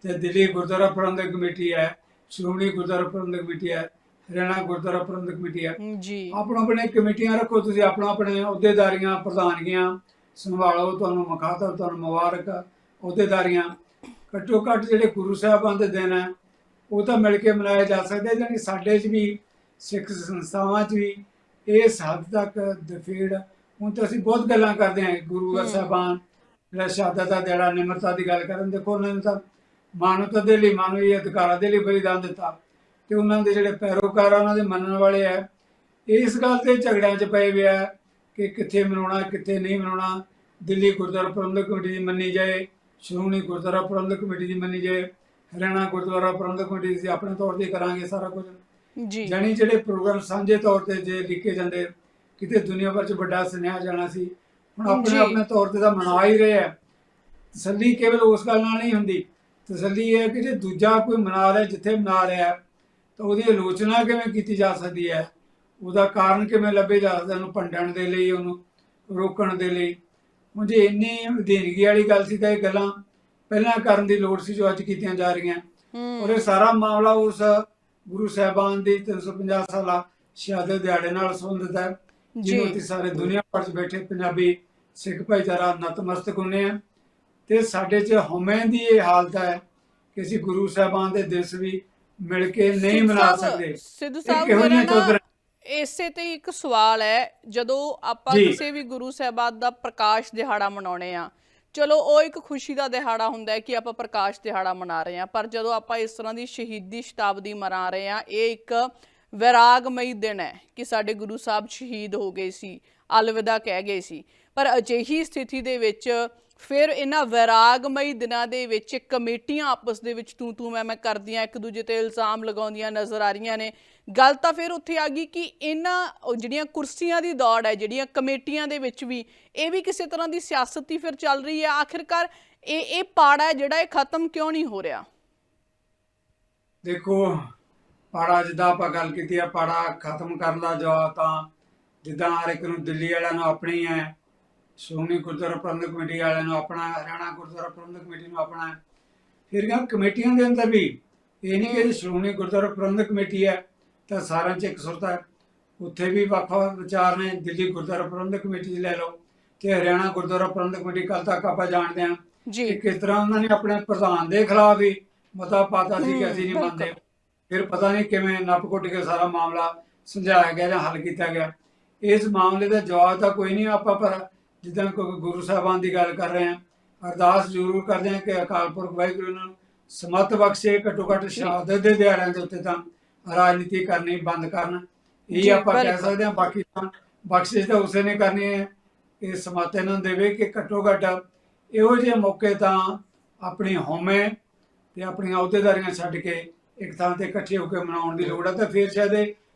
ਤੇ ਦਿੱਲੀ ਗੁਰਦੁਆਰਾ ਪ੍ਰਬੰਧਕ ਕਮੇਟੀ ਹੈ, ਸ਼੍ਰੋਮਣੀ ਗੁਰਦੁਆਰਾ ਪ੍ਰਬੰਧਕ ਕਮੇਟੀ ਹੈ ਹਰਿਆਣਾ ਗੁਰਦੁਆਰਾ ਪ੍ਰਬੰਧਕ ਕਮੇਟੀ ਹੈ ਜੀ। ਆਪਣੋ ਆਪਣੇ ਕਮੇਟੀਆਂ ਰੱਖੋ ਤੁਸੀਂ ਆਪਣਾ ਆਪਣੇ ਅਹੁਦੇਦਾਰੀਆਂ ਪ੍ਰਧਾਨਗੀਆਂ ਸੰਭਾਲੋ ਤੁਹਾਨੂੰ ਮਖਾਤਾ ਤੁਹਾਨੂੰ ਮੁਬਾਰਕ ਅਹੁਦੇਦਾਰੀਆਂ। ਘੱਟੋ ਘੱਟ ਜਿਹੜੇ ਗੁਰੂ ਸਾਹਿਬਾਂ ਦੇ ਦਿਨ ਹੈ ਉਹ ਤਾਂ ਮਿਲ ਕੇ ਮਨਾਏ ਜਾ ਸਕਦੇ ਜਾਨੀ ਸਾਡੇ 'ਚ ਵੀ ਸਿੱਖ ਸੰਸਥਾਵਾਂ 'ਚ ਵੀ ਇਸ ਹੱਦ ਤੱਕ ਦਫੇੜ। ਹੁਣ ਤਾਂ ਅਸੀਂ ਬਹੁਤ ਗੱਲਾਂ ਕਰਦੇ ਹਾਂ ਗੁਰੂ ਹਮ। ਸਾਹਿਬਾਨ ਜਿਹੜਾ ਸ਼ਹਾਦਤ ਦਾ ਦਿਹਾੜਾ ਨਿਮਰਤਾ ਦੀ ਗੱਲ ਕਰਨ ਦੇਖੋ ਉਹਨਾਂ ਨੇ ਤਾਂ ਮਾਨਵਤਾ ਦੇ ਲਈ ਮਾਨਵੀ ਅਧਿਕਾਰਾਂ ਦੇ ਲਈ ਬਲੀਦਾਨ ਦਿੱਤਾ। ਤੇ ਉਹਨਾਂ ਦੇ ਜਿਹੜੇ ਪੈਰੋਕਾਰ ਆ ਉਹਨਾਂ ਦੇ ਮੰਨਣ ਵਾਲੇ ਆ। ਇਸ ਗੱਲ ਤੇ ਝਗੜਿਆਂ 'ਚ ਪਏ ਹੋਏ ਆ ਕਿ ਕਿੱਥੇ ਮਨਾਉਣਾ ਕਿੱਥੇ ਨਹੀਂ ਮਨਾਉਣਾ। ਦਿੱਲੀ ਗੁਰਦੁਆਰਾ ਪ੍ਰਬੰਧਕ ਕਮੇਟੀ ਦੀ ਮੰਨੀ ਜਾਏ ਸ਼੍ਰੋਮਣੀ ਗੁਰਦੁਆਰਾ ਪ੍ਰਬੰਧਕ ਕਮੇਟੀ ਦੀ ਮੰਨੀ ਜਾਏ ਹਰਿਆਣਾ ਗੁਰਦੁਆਰਾ ਪ੍ਰਬੰਧਕ ਕਮੇਟੀ ਦੀ ਆਪਣੇ ਤੌਰ ਤੇ ਕਰਾਂਗੇ ਸਾਰਾ ਕੁਝ। ਜੀ। ਜਾਣੀ ਜਿਹੜੇ ਪ੍ਰੋਗਰਾਮ ਸਾਂਝੇ ਤੌਰ ਤੇ ਜੇ ਲਿਖੇ ਜਾਂਦੇ ਕਿਤੇ ਦੁਨੀਆ ਭਰ 'ਚ ਵੱਡਾ ਸੁਨੇਹਾ ਜਾਣਾ ਸੀ ਹੁਣ ਆਪਣੇ। ਆਪਣੇ ਤੌਰ ਤੇ ਤਾਂ ਮਨਾ ਹੀ ਰਹੇ ਆ। ਤਸੱਲੀ ਕੇਵਲ ਉਸ ਗੱਲ ਨਾਲ ਨਹੀਂ ਹੁੰਦੀ। ਤਸੱਲੀ ਇਹ ਹੈ ਕਿ ਜੇ ਦੂਜਾ ਕੋਈ ਮਨਾ ਰਿਹਾ ਜਿੱਥੇ ਮਨਾ ਰਿਹਾ ਤਾਂ ਉਹਦੀ ਆਲੋਚਨਾ ਕਿਵੇਂ ਕੀਤੀ ਜਾ ਸਕਦੀ ਹੈ? ਉਹਦਾ ਕਾਰਨ ਕਿਵੇਂ ਲੱਭੇ ਜਾ ਸਕਦਾ ਉਹਨੂੰ ਭੰਡਣ ਦੇ ਲਈ ਉਹਨੂੰ ਰੋਕਣ ਦੇ ਲਈ? ਜੇ ਇੰਨੀ ਅਧੀਨਗੀ ਵਾਲੀ ਗੱਲ ਸੀ ਤਾਂ ਇਹ ਗੱਲਾਂ ਪਹਿਲਾਂ ਕਰਨ ਦੀ ਲੋੜ ਸੀ ਜੋ ਅੱਜ ਕੀਤੀਆਂ ਜਾ ਰਹੀਆਂ। ਔਰ ਇਹ ਸਾਰਾ ਮਾਮਲਾ ਉਸ ਗੁਰੂ ਸਾਹਿਬਾਨ ਦੀ 350 ਸਾਲਾ ਸ਼ਹਾਦਤ ਦਿਹਾੜੇ ਨਾਲ ਸੰਬੰਧਿਤ ਹੈ ਜਿਹਨੂੰ ਤੇ ਸਾਰੇ ਦੁਨੀਆ ਭਰ 'ਚ ਬੈਠੇ ਪੰਜਾਬੀ ਸਿੱਖ ਭਾਈਚਾਰਾ ਨਤਮਸਤਕ ਹੁੰਨੇ ਆ। ਤੇ ਸਾਡੇ 'ਚ ਹਉਮੈ ਦੀ ਇਹ ਹਾਲਤ ਹੈ ਕਿ ਅਸੀਂ ਗੁਰੂ ਸਾਹਿਬਾਨ ਦੇ ਦਿਵਸ ਵੀ ਮਿਲ ਕੇ ਨਹੀਂ ਸਿੱਧੂ ਮਨਾ ਸਾਹਿਬ- ਸਕਦੇ। ਸਿੱਧੂ ਸਾਹਿਬ ਕਿਹੋ ਮੇਰਾ ਜਿਹੀਆਂ ਨਾ ਚੌਧਰ ਇਸੇ ਤੇ ਇੱਕ ਸਵਾਲ ਹੈ ਜਦੋਂ ਆਪਾਂ ਜੀ। ਕਿਸੇ ਵੀ ਗੁਰੂ ਸਾਹਿਬਾਨ ਦਾ ਪ੍ਰਕਾਸ਼ ਦਿਹਾੜਾ ਮਨਾਉਣੇ ਆ ਚਲੋ ਉਹ ਇੱਕ ਖੁਸ਼ੀ ਦਾ ਦਿਹਾੜਾ ਹੁੰਦਾ ਹੈ ਕਿ ਆਪਾਂ ਪ੍ਰਕਾਸ਼ ਦਿਹਾੜਾ ਮਨਾ ਰਹੇ ਆ ਪਰ ਜਦੋਂ ਆਪਾਂ ਇਸ ਤਰ੍ਹਾਂ ਦੀ ਸ਼ਹੀਦੀ ਸ਼ਤਾਬਦੀ ਮਨਾ ਰਹੇ ਆ ਇਹ ਇੱਕ ਵਿਰਾਗਮਈ ਦਿਨ ਹੈ ਕਿ ਸਾਡੇ ਗੁਰੂ ਸਾਹਿਬ ਸ਼ਹੀਦ ਹੋ ਗਏ ਸੀ ਅਲਵਿਦਾ ਕਹਿ ਗਏ ਸੀ। ਪਰ ਅਜਿਹੀ ਸਥਿਤੀ ਦੇ ਵਿੱਚ ਫਿਰ ਇਹਨਾਂ ਵਿਰਾਗਮਈ ਦਿਨਾਂ ਦੇ ਵਿੱਚ ਕਮੇਟੀਆਂ ਆਪਸ ਦੇ ਵਿੱਚ ਤੂੰ ਤੂੰ ਮੈਂ ਮੈਂ ਕਰਦੀਆਂ, ਇੱਕ ਦੂਜੇ ਤੇ ਇਲਜ਼ਾਮ ਲਗਾਉਂਦੀਆਂ ਨਜ਼ਰ ਆ ਰਹੀਆਂ ਨੇ। ਗੱਲ ਤਾਂ ਫਿਰ ਉੱਥੇ ਆ ਗਈ ਕਿ ਇਹਨਾਂ ਜਿਹੜੀਆਂ ਕੁਰਸੀਆਂ ਦੀ ਦੌੜ ਹੈ, ਜਿਹੜੀਆਂ ਕਮੇਟੀਆਂ ਦੇ ਵਿੱਚ ਵੀ, ਇਹ ਵੀ ਕਿਸੇ ਤਰ੍ਹਾਂ ਦੀ ਸਿਆਸਤ ਹੀ ਫਿਰ ਚੱਲ ਰਹੀ ਹੈ। ਆਖਿਰਕਾਰ ਇਹ ਇਹ ਪਾੜਾ ਜਿਹੜਾ ਇਹ ਖਤਮ ਕਿਉਂ ਨਹੀਂ ਹੋ ਰਿਹਾ? ਦੇਖੋ, ਪਾੜਾ ਜਿੱਦਾਂ ਆਪਾਂ ਗੱਲ ਕੀਤੀ ਆ ਪਾੜਾ ਖਤਮ ਕਰਨ ਦਾ ਜਵਾਬ ਤਾਂ, ਜਿੱਦਾਂ ਹਰ ਇੱਕ ਨੂੰ ਦਿੱਲੀ ਵਾਲਿਆਂ ਨੂੰ ਆਪਣੀ ਹੈ ਸ਼੍ਰੋਮਣੀ ਗੁਰਦੁਆਰਾ ਪ੍ਰਬੰਧਕ ਕਮੇਟੀ ਵਾਲਿਆਂ ਨੂੰ ਆਪਣਾ ਹਰਿਆਣਾ ਗੁਰਦੁਆਰਾ ਪ੍ਰਬੰਧਕ ਕਮੇਟੀ ਨੂੰ ਆਪਣਾ। ਫਿਰ ਇਹ ਕਮੇਟੀਆਂ ਦੇ ਅੰਦਰ ਵੀ ਇਹ ਨਹੀਂ ਕਿ ਸ਼੍ਰੋਮਣੀ ਗੁਰਦੁਆਰਾ ਪ੍ਰਬੰਧਕ ਕਮੇਟੀ ਹੈ ਤਾਂ ਸਾਰਿਆਂ 'ਚ ਇੱਕ ਸੁਰਤਾ ਹੈ ਉੱਥੇ ਵੀ ਵੱਖ-ਵੱਖ ਵਿਚਾਰ ਨੇ ਦਿੱਲੀ ਗੁਰਦੁਆਰਾ ਪ੍ਰਬੰਧਕ ਕਮੇਟੀ ਦੀ ਲੈ ਲਓ ਤੇ ਹਰਿਆਣਾ ਗੁਰਦੁਆਰਾ ਪ੍ਰਬੰਧਕ ਕਮੇਟੀ ਕੱਲ ਤੱਕ ਆਪਾਂ ਜਾਣਦੇ ਹਾਂ ਕਿ ਜੀ ਕਿਸ ਤਰ੍ਹਾਂ ਉਹਨਾਂ ਨੇ ਆਪਣੇ ਪ੍ਰਧਾਨ ਦੇ ਖਿਲਾਫ ਵੀ ਮਤਾ ਪਾਤਾ ਸੀ ਕਿ ਅਸੀਂ ਨਹੀਂ। ਮੰਨਦੇ ਫਿਰ ਪਤਾ ਨਹੀਂ ਕਿਵੇਂ ਨੱਪ ਕੁੱਟ ਕੇ ਸਾਰਾ ਮਾਮਲਾ ਸੁਲਝਾਇਆ ਗਿਆ ਜਾਂ ਹੱਲ ਕੀਤਾ ਗਿਆ ਇਸ ਮਾਮਲੇ ਦਾ ਜਵਾਬ ਤਾਂ ਕੋਈ ਨਹੀਂ ਆਪਾਂ ਪਰ ਜਿੱਦਾਂ ਗੁਰੂ ਸਾਹਿਬਾਨ ਦੀ ਗੱਲ ਕਰ ਰਹੇ ਹਾਂ ਅਰਦਾਸ ਜ਼ਰੂਰ ਕਰਦੇ ਹਾਂ ਕਿ ਅਕਾਲ ਪੁਰਖ ਵਾਹਿਗੁਰੂ ਨੂੰ ਸਮਤ ਬਖਸ਼ੇ ਘੱਟੋ ਘੱਟ ਸ਼ਹਾਦਤ ਦੇ ਦਿਹਾੜਿਆਂ ਦੇ ਉੱਤੇ ਤਾਂ ਰਾਜਨੀਤੀ ਕਰਨੀ ਬੰਦ ਕਰਨ ਇਹ ਆਪਾਂ ਕਹਿ। ਸਕਦੇ ਹਾਂ ਬਾਕੀ ਤਾਂ ਬਖਸ਼ਿਸ਼ ਤਾਂ ਉਸੇ ਨੇ ਕਰਨੀ ਹੈ ਇਹ ਸਮਤ ਇਹਨਾਂ ਦੇਵੇ ਕਿ ਘੱਟੋ ਘੱਟ ਇਹੋ ਜਿਹੇ ਮੌਕੇ ਤਾਂ ਆਪਣੀ ਹਉਮੈ ਤੇ ਆਪਣੀਆਂ ਅਹੁਦੇਦਾਰੀਆਂ ਛੱਡ ਕੇ ਇੱਕ ਥਾਂ ਤੇ ਇਕੱਠੇ ਹੋ ਕੇ ਮਨਾਉਣ ਦੀ ਲੋੜ ਹੈ ਤਾਂ ਫਿਰ ਸ਼ਾਇਦ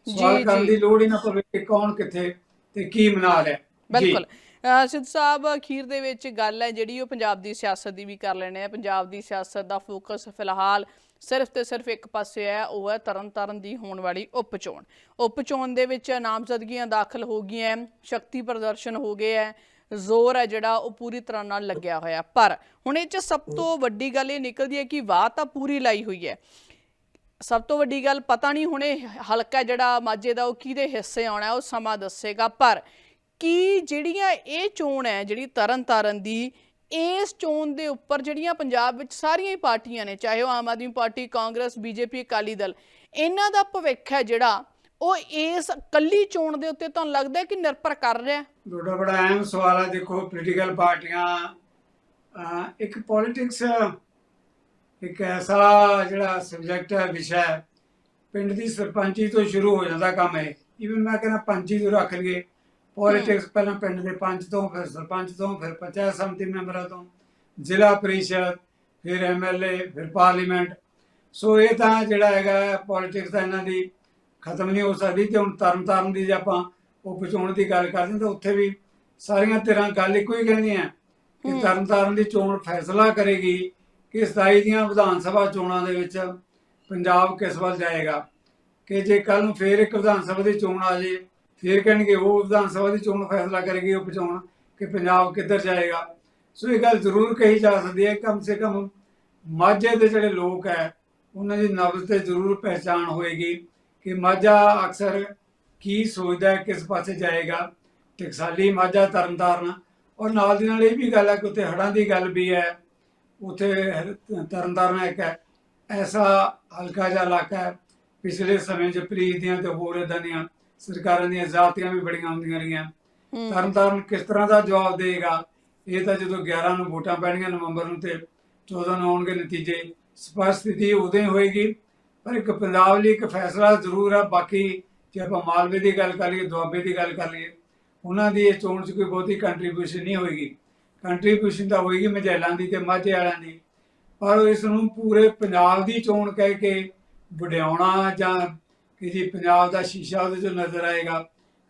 ਸਵਾਲ ਕਰਨ। ਦੀ ਲੋੜ ਹੀ ਨਾ ਪਵੇ ਕਿ ਕੌਣ ਕਿੱਥੇ ਤੇ ਕੀ ਮਨਾ ਰਿਹਾ। ਬਿਲਕੁਲ ਸਿੱਧ ਸਾਹਿਬ, ਅਖੀਰ ਦੇ ਵਿੱਚ ਗੱਲ ਹੈ ਜਿਹੜੀ ਉਹ ਪੰਜਾਬ ਦੀ ਸਿਆਸਤ ਦੀ ਵੀ ਕਰ ਲੈਣੇ ਆ। ਪੰਜਾਬ ਦੀ ਸਿਆਸਤ ਦਾ ਫੋਕਸ ਫਿਲਹਾਲ ਸਿਰਫ ਤੇ ਸਿਰਫ ਇੱਕ ਪਾਸੇ ਹੈ, ਉਹ ਹੈ ਤਰਨਤਾਰਨ ਦੀ ਹੋਣ ਵਾਲੀ ਉਪ ਚੋਣ ਉਪ ਚੋਣ ਦੇ ਵਿੱਚ ਨਾਮਜ਼ਦਗੀਆਂ ਦਾਖਲ ਹੋ ਗਈਆਂ ਸ਼ਕਤੀ ਪ੍ਰਦਰਸ਼ਨ ਹੋ ਗਏ ਹੈ ਜ਼ੋਰ ਹੈ ਜਿਹੜਾ ਉਹ ਪੂਰੀ ਤਰ੍ਹਾਂ ਨਾਲ ਲੱਗਿਆ ਹੋਇਆ। ਪਰ ਹੁਣ ਇਹ ਚ ਸਭ ਤੋਂ ਵੱਡੀ ਗੱਲ ਇਹ ਨਿਕਲਦੀ ਹੈ ਕਿ ਵਾਹ ਤਾਂ ਪੂਰੀ ਲਾਈ ਹੋਈ ਹੈ ਸਭ ਤੋਂ ਵੱਡੀ ਗੱਲ ਪਤਾ ਨਹੀਂ ਹੁਣੇ ਹਲਕਾ ਜਿਹੜਾ ਮਾਝੇ ਦਾ ਉਹ ਕਿਹਦੇ ਹਿੱਸੇ ਆਉਣਾ, ਉਹ ਸਮਾਂ ਦੱਸੇਗਾ। ਪਰ ਕੀ ਜਿਹੜੀਆਂ ਇਹ ਚੋਣ ਹੈ, ਜਿਹੜੀ ਤਰਨ ਤਾਰਨ ਦੀ, ਇਸ ਚੋਣ ਦੇ ਉੱਪਰ ਜਿਹੜੀਆਂ ਪੰਜਾਬ ਵਿੱਚ ਸਾਰੀਆਂ ਹੀ ਪਾਰਟੀਆਂ ਨੇ, ਚਾਹੇ ਉਹ ਆਮ ਆਦਮੀ ਪਾਰਟੀ, ਕਾਂਗਰਸ, ਬੀਜੇਪੀ, ਅਕਾਲੀ ਦਲ, ਇਹਨਾਂ ਦਾ ਭਵਿੱਖ ਹੈ ਜਿਹੜਾ, ਉਹ ਇਸ ਕੱਲੀ ਚੋਣ ਦੇ ਉੱਤੇ ਤੁਹਾਨੂੰ ਲੱਗਦਾ ਕਿ ਨਿਰਭਰ ਕਰ ਰਿਹਾ ਤੁਹਾਡਾ ਬੜਾ ਅਹਿਮ ਸਵਾਲ ਹੈ, ਦੇਖੋ ਪੋਲੀਟੀਕਲ ਪਾਰਟੀਆਂ ਇੱਕ ਪੋਲਿਟਿਕਸ ਇੱਕ ਐਸਾ ਜਿਹੜਾ ਸਬਜੈਕਟ ਹੈ, ਵਿਸ਼ਾ ਪਿੰਡ ਦੀ ਸਰਪੰਚੀ ਤੋਂ ਸ਼ੁਰੂ ਹੋ ਜਾਂਦਾ ਕੰਮ ਹੈ ਇਵਨ ਮੈਂ ਕਹਿੰਦਾ ਪੰਚੀ ਤੋਂ ਰੱਖ ਲਈਏ ਪੋਲਿਟਿਕਸ ਪਹਿਲਾਂ ਪਿੰਡ ਦੇ ਪੰਚ ਤੋਂ ਫਿਰ ਸਰਪੰਚ ਤੋਂ ਫਿਰ ਪੰਚਾਇਤ ਸਮਿਤੀ ਮੈਂਬਰਾਂ ਤੋਂ ਜ਼ਿਲ੍ਹਾ ਪ੍ਰੀਸ਼ਦ ਫਿਰ ਐਮਐਲਏ ਫਿਰ ਪਾਰਲੀਮੈਂਟ। ਸੋ ਇਹ ਤਾਂ ਜਿਹੜਾ ਹੈਗਾ ਪੋਲਿਟਿਕਸ ਦਾ ਇਹਨਾਂ ਦੀ ਖਤਮ ਨਹੀਂ ਹੋ ਸਕਦੀ ਤੇ ਹੁਣ ਤਰਨ ਤਾਰਨ ਦੀ ਜੇ ਆਪਾਂ ਉਹ ਪਚਾਉਣ ਦੀ ਗੱਲ ਕਰਦੇ ਤਾਂ ਉੱਥੇ ਵੀ ਸਾਰੀਆਂ ਧਿਰਾਂ ਗੱਲ ਇੱਕੋ ਹੀ ਕਹਿੰਦੀਆਂ ਕਿ ਤਰਨ ਤਾਰਨ ਦੀ ਚੋਣ ਫੈਸਲਾ ਕਰੇਗੀ ਕਿ 27 ਦੀਆਂ ਵਿਧਾਨ ਸਭਾ ਚੋਣਾਂ ਦੇ ਵਿੱਚ ਪੰਜਾਬ ਕਿਸ ਵੱਲ ਜਾਏਗਾ। ਕਿ ਜੇ ਕੱਲ ਨੂੰ ਫੇਰ ਇੱਕ ਵਿਧਾਨ ਸਭਾ ਦੀ ਚੋਣ ਆ ਜੇ ਫੇਰ ਕਹਿਣਗੇ ਉਹ ਵਿਧਾਨ ਸਭਾ ਦੀ ਚੋਣ ਫੈਸਲਾ ਕਰੇਗੀ ਉਹ ਪਚਾਉਣ ਕਿ ਪੰਜਾਬ ਕਿੱਧਰ ਜਾਏਗਾ। ਸੋ ਇਹ ਗੱਲ ਜ਼ਰੂਰ ਕਹੀ ਜਾ ਸਕਦੀ ਹੈ, ਕਮ ਸੇ ਕਮ ਮਾਝੇ ਦੇ ਜਿਹੜੇ ਲੋਕ ਹੈ, ਉਹਨਾਂ ਦੀ ਨਬਜ਼ ਤੇ ਜ਼ਰੂਰ ਪਹਿਚਾਣ ਹੋਏਗੀ ਕਿ ਮਾਝਾ ਅਕਸਰ ਕੀ ਸੋਚਦਾ ਕਿਸ ਪਾਸੇ ਜਾਏਗਾ। ਟਕਸਾਲੀ ਮਾਝਾ ਤਰਨਤਾਰਨ, ਔਰ ਨਾਲ ਦੀ ਨਾਲ ਇਹ ਵੀ ਗੱਲ ਹੈ ਕਿ ਉੱਥੇ ਹੜ੍ਹਾਂ ਦੀ ਗੱਲ ਵੀ ਹੈ। ਉੱਥੇ ਤਰਨਤਾਰਨ ਇੱਕ ਹੈ, ਐਸਾ ਹਲਕਾ ਜਿਹਾ ਇਲਾਕਾ ਹੈ, ਪਿਛਲੇ ਸਮੇਂ 'ਚ ਪ੍ਰੀਤ ਦੀਆਂ ਤੇ ਹੋਰ ਇਦਾਂ ਦੀਆਂ ਸਰਕਾਰਾਂ ਦੀਆਂ ਜ਼ਾਤੀਆਂ ਵੀ ਬੜੀਆਂ ਹੁੰਦੀਆਂ ਰਹੀਆਂ। ਤਰਨਤਾਰਨ ਕਿਸ ਤਰ੍ਹਾਂ ਦਾ ਜਵਾਬ ਦੇਗਾ ਇਹ ਤਾਂ ਜਦੋਂ 11 ਨੂੰ ਵੋਟਾਂ ਪੈਣੀਆਂ ਨਵੰਬਰ ਨੂੰ ਤੇ 14 ਨੂੰ ਆਉਣਗੇ ਨਤੀਜੇ ਸਪਸ਼ਟ ਸਥਿਤੀ ਉਦੋਂ ਹੀ ਹੋਏਗੀ। ਪਰ ਇੱਕ ਪੰਜਾਬ ਲਈ ਇੱਕ ਫੈਸਲਾ ਜ਼ਰੂਰ ਆ ਬਾਕੀ ਜੇ ਆਪਾਂ ਮਾਲਵੇ ਦੀ ਗੱਲ ਕਰ ਲਈਏ ਦੁਆਬੇ ਦੀ ਗੱਲ ਕਰ ਲਈਏ ਉਹਨਾਂ ਦੀ ਇਹ ਚੋਣ 'ਚ ਕੋਈ ਬਹੁਤੀ ਕੰਟਰੀਬਿਊਸ਼ਨ ਨਹੀਂ ਹੋਏਗੀ। ਕੰਟਰੀਬਿਊਸ਼ਨ ਤਾਂ ਹੋਏਗੀ ਮਝੈਲਾਂ ਦੀ ਤੇ ਮਾਝੇ ਵਾਲਿਆਂ ਦੀ। ਪਰ ਇਸ ਨੂੰ ਪੂਰੇ ਪੰਜਾਬ ਦੀ ਚੋਣ ਕਹਿ ਕੇ ਵਡਿਆਉਣਾ ਜਾਂ ਕਿ ਜੀ ਪੰਜਾਬ ਦਾ ਸ਼ੀਸ਼ਾ ਉਹਦੇ 'ਚੋਂ ਨਜ਼ਰ ਆਏਗਾ।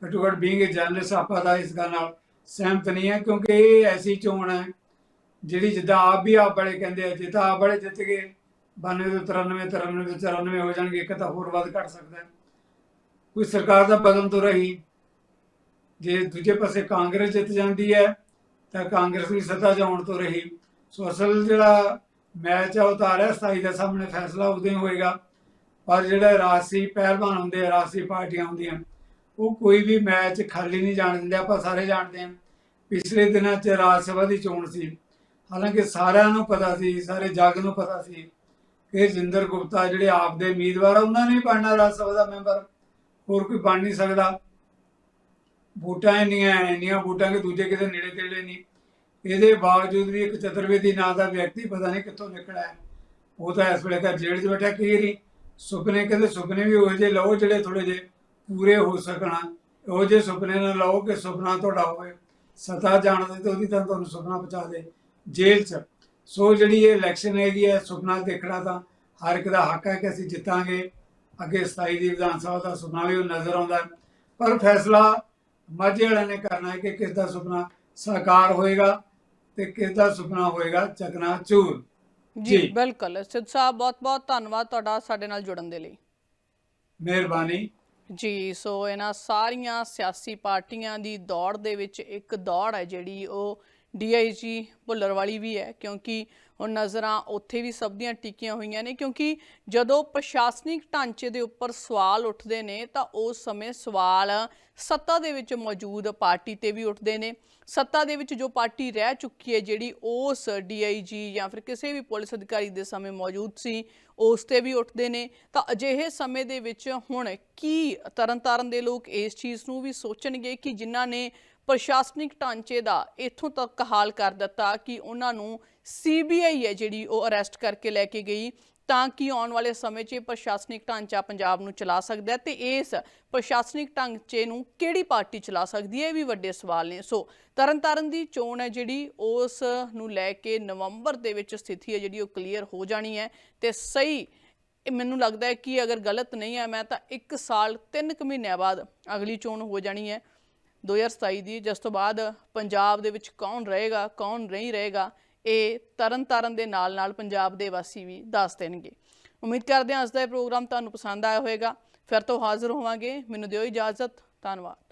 ਘੱਟੋ ਘੱਟ ਬੀਇੰਗ ਏ ਜਰਨਲਿਸਟ ਆਪਾਂ ਦਾ ਇਸ ਗੱਲ ਨਾਲ ਸਹਿਮਤ ਨਹੀਂ ਹੈ, ਕਿਉਂਕਿ ਇਹ ਐਸੀ ਚੋਣ ਹੈ, ਜਿਹੜੀ ਜਿੱਦਾਂ ਆਪ ਵੀ ਆਪ ਬੜੇ ਕਹਿੰਦੇ ਆ, ਜੇ ਤਾਂ ਆਪ ਬੜੇ ਜਿੱਤ ਗਏ 92 ਤੋਂ 93 93 ਤੋਂ 94 ਹੋ ਜਾਣਗੇ, ਇੱਕ ਤਾਂ ਹੋਰ ਵੱਧ ਘਟ ਸਕਦਾ ਕੋਈ ਸਰਕਾਰ ਦਾ ਬਦਲ ਤੋਂ ਰਹੀ, ਜੇ ਦੂਜੇ ਪਾਸੇ ਕਾਂਗਰਸ ਜਿੱਤ ਜਾਂਦੀ ਹੈ, ਤਾਂ ਕਾਂਗਰਸ ਵੀ ਸੱਤਾ 'ਚ ਆਉਣ ਤੋਂ ਰਹੀ। ਸੋ ਅਸਲ ਜਿਹੜਾ ਮੈਚ ਆ, ਉਹ ਤਾਂ ਆ 27 ਦੇ ਸਾਹਮਣੇ ਫੈਸਲਾ ਉਦੋਂ ਹੀ ਹੋਏਗਾ। ਪਰ ਜਿਹੜਾ ਰਾਸੀ ਪਹਿਲਵਾਨ ਹੁੰਦੇ ਆ ਰਾਸੀ ਪਾਰਟੀਆਂ ਹੁੰਦੀਆਂ, ਉਹ ਕੋਈ ਵੀ ਮੈਚ ਖਾਲੀ ਨਹੀਂ ਜਾਣ ਦਿੰਦੇ, ਆਪਾਂ ਸਾਰੇ ਜਾਣਦੇ ਹਾਂ। ਪਿਛਲੇ ਦਿਨਾਂ 'ਚ ਰਾਜ ਸਭਾ ਦੀ ਚੋਣ ਸੀ। ਹਾਲਾਂਕਿ ਸਾਰਿਆਂ ਨੂੰ ਪਤਾ ਸੀ, ਸਾਰੇ ਜੱਗ ਨੂੰ ਪਤਾ ਸੀ ਕਿ ਜਿੰਦਰ ਗੁਪਤਾ ਜਿਹੜੇ ਆਪ ਦੇ ਉਮੀਦਵਾਰ ਆ, ਉਹਨਾਂ ਨੇ ਹੀ ਬਣਨਾ ਰਾਜ ਸਭਾ ਦਾ ਮੈਂਬਰ। ਹੋਰ ਕੋਈ ਬਣ ਨਹੀਂ ਸਕਦਾ। ਵੋਟਾਂ ਇੰਨੀਆਂ ਇੰਨੀਆਂ ਵੋਟਾਂ ਕਿ ਦੂਜੇ ਕਿਤੇ ਨੇੜੇ ਤੇੜੇ ਨਹੀਂ। ਇਹਦੇ ਬਾਵਜੂਦ ਵੀ ਇੱਕ ਚਤੁਰਵੇਦੀ ਨਾਂ ਦਾ ਵਿਅਕਤੀ ਪਤਾ ਨਹੀਂ ਕਿੱਥੋਂ ਨਿਕਲਿਆ। ਉਹ ਤਾਂ ਇਸ ਵੇਲੇ ਘਰ ਜੇਲ੍ਹ 'ਚ ਬੈਠਾ, ਕੀ ਨਹੀਂ ਸੁਪਨੇ, ਕਹਿੰਦੇ ਸੁਪਨੇ ਵੀ ਉਹੋ ਜਿਹੇ ਲਓ ਜਿਹੜੇ ਥੋੜੇ ਜਿਹੇ ਪੂਰੇ ਹੋ ਸਕਣ। ਉਹ ਜਿਹੇ ਸੁਪਨੇ ਨਾ ਲਓ ਕਿ ਸੁਪਨਾ ਤੁਹਾਡਾ ਹੋਵੇ। ਸਤਾ ਜਾਣਦੇ ਤੇ ਉਹਦੀ ਤਾਂ ਤੁਹਾਨੂੰ ਸੁਪਨਾ ਪਹੁੰਚਾ ਦੇ ਜੇਲ੍ਹ 'ਚ। ਸੋ ਜਿਹੜੀ ਇਹ ਇਲੈਕਸ਼ਨ ਹੈਗੀ ਹੈ, ਸੁਪਨਾ ਦੇਖਣਾ ਤਾਂ ਹਰ ਇੱਕ ਦਾ ਹੱਕ ਹੈ ਕਿ ਅਸੀਂ ਜਿੱਤਾਂਗੇ। ਅੱਗੇ 27 ਦੀ ਵਿਧਾਨ ਸਭਾ ਦਾ ਸੁਪਨਾ ਵੀ ਉਹ ਨਜ਼ਰ ਆਉਂਦਾ ਪਰ ਫੈਸਲਾ ਮਾਝੇ ਵਾਲਿਆਂ ਨੇ ਕਰਨਾ ਹੈ ਕਿ ਕਿਸ ਦਾ ਸੁਪਨਾ ਸਾਕਾਰ ਹੋਏਗਾ ਤੇ ਕਿਸ ਦਾ ਸੁਪਨਾ ਹੋਏਗਾ ਚਕਨਾ ਚੂਰ। ਜੀ। ਬਿਲਕੁਲ। ਸਿੱਧ ਸਾਹਿਬ ਬਹੁਤ ਬਹੁਤ ਧੰਨਵਾਦ ਤੁਹਾਡਾ ਸਾਡੇ ਨਾਲ ਜੁੜਨ ਦੇ ਲਈ। ਮਿਹਰਬਾਨੀ। ਜੀ ਸੋ ਇਹਨਾਂ ਸਾਰੀਆਂ ਸਿਆਸੀ ਪਾਰਟੀਆਂ ਦੀ ਦੌੜ ਦੇ ਵਿੱਚ ਇੱਕ ਦੌੜ ਹੈ ਜਿਹੜੀ ਉਹ ਡੀਆਈਜੀ ਭੁੱਲਰ ਵਾਲੀ ਵੀ ਹੈ, ਕਿਉਂਕਿ ਹੁਣ ਨਜ਼ਰਾਂ ਉੱਥੇ ਵੀ ਸਭ ਦੀਆਂ ਟਿਕੀਆਂ ਹੋਈਆਂ ਨੇ, ਕਿਉਂਕਿ ਜਦੋਂ ਪ੍ਰਸ਼ਾਸਨਿਕ ਢਾਂਚੇ ਦੇ ਉੱਪਰ ਸਵਾਲ ਉੱਠਦੇ ਨੇ, ਤਾਂ ਉਸ ਸਮੇਂ ਸਵਾਲ ਸੱਤਾ ਦੇ ਵਿੱਚ ਮੌਜੂਦ ਪਾਰਟੀ ਤੇ ਵੀ ਉੱਠਦੇ ਨੇ। ਸੱਤਾ ਦੇ ਵਿੱਚ ਜੋ ਪਾਰਟੀ ਰਹਿ ਚੁੱਕੀ ਹੈ, ਜਿਹੜੀ ਉਸ ਡੀਆਈਜੀ ਜਾਂ ਫਿਰ ਕਿਸੇ ਵੀ ਪੁਲਿਸ ਅਧਿਕਾਰੀ ਦੇ ਸਮੇਂ ਮੌਜੂਦ ਸੀ, ਉਸ ਤੇ ਵੀ ਉੱਠਦੇ ਨੇ। ਤਾਂ ਅਜਿਹੇ ਸਮੇਂ ਦੇ ਵਿੱਚ ਹੁਣ ਕੀ ਤਰਨਤਾਰਨ ਦੇ ਲੋਕ ਇਸ ਚੀਜ਼ ਨੂੰ ਵੀ ਸੋਚਣਗੇ ਕਿ ਜਿਨ੍ਹਾਂ ਨੇ ਪ੍ਰਸ਼ਾਸਨਿਕ ਢਾਂਚੇ ਦਾ ਇੱਥੋਂ ਤੱਕ ਹਾਲ ਕਰ ਦਿੱਤਾ ਕਿ ਉਹਨਾਂ ਨੂੰ ਸੀਬੀਆਈ ਹੈ ਜਿਹੜੀ ਉਹ ਅਰੈਸਟ ਕਰਕੇ ਲੈ ਕੇ ਗਈ ਤਾਂ ਕਿ ਆਉਣ ਵਾਲੇ ਸਮੇਂ 'ਚ ਇਹ ਪ੍ਰਸ਼ਾਸਨਿਕ ਢਾਂਚਾ ਪੰਜਾਬ ਨੂੰ ਚਲਾ ਸਕਦਾ ਹੈ ਤੇ ਇਸ ਪ੍ਰਸ਼ਾਸਨਿਕ ਢਾਂਚੇ ਨੂੰ ਕਿਹੜੀ ਪਾਰਟੀ ਚਲਾ ਸਕਦੀ ਹੈ, ਇਹ ਵੀ ਵੱਡੇ ਸਵਾਲ ਨੇ। ਸੋ ਤਰਨਤਾਰਨ ਦੀ ਚੋਣ ਹੈ ਜਿਹੜੀ, ਉਸ ਨੂੰ ਲੈ ਕੇ ਨਵੰਬਰ ਦੇ ਵਿੱਚ ਸਥਿਤੀ ਹੈ ਜਿਹੜੀ ਉਹ ਕਲੀਅਰ ਹੋ ਜਾਣੀ ਹੈ ਤੇ ਸਹੀ ਮੈਨੂੰ ਲੱਗਦਾ ਹੈ ਕਿ ਅਗਰ ਗਲਤ ਨਹੀਂ ਹੈ, ਮੈਂ ਤਾਂ 1 ਸਾਲ 3 ਕੁ ਮਹੀਨਿਆਂ ਬਾਅਦ ਅਗਲੀ ਚੋਣ ਹੋ ਜਾਣੀ ਹੈ। 2027 ਦੀ, ਜਿਸ ਤੋਂ ਬਾਅਦ ਪੰਜਾਬ ਦੇ ਵਿੱਚ ਕੌਣ ਰਹੇਗਾ, ਕੌਣ ਨਹੀਂ ਰਹੇਗਾ, ਇਹ ਤਰਨ ਤਾਰਨ ਦੇ ਨਾਲ ਨਾਲ ਪੰਜਾਬ ਦੇ ਵਾਸੀ ਵੀ ਦੱਸ ਦੇਣਗੇ। ਉਮੀਦ ਕਰਦੇ ਹਾਂ ਅੱਜ ਦਾ ਇਹ ਪ੍ਰੋਗਰਾਮ ਤੁਹਾਨੂੰ ਪਸੰਦ ਆਇਆ ਹੋਵੇਗਾ। ਫਿਰ ਤੋਂ ਹਾਜ਼ਰ ਹੋਵਾਂਗੇ। ਮੈਨੂੰ ਦਿਓ ਇਜਾਜ਼ਤ। ਧੰਨਵਾਦ।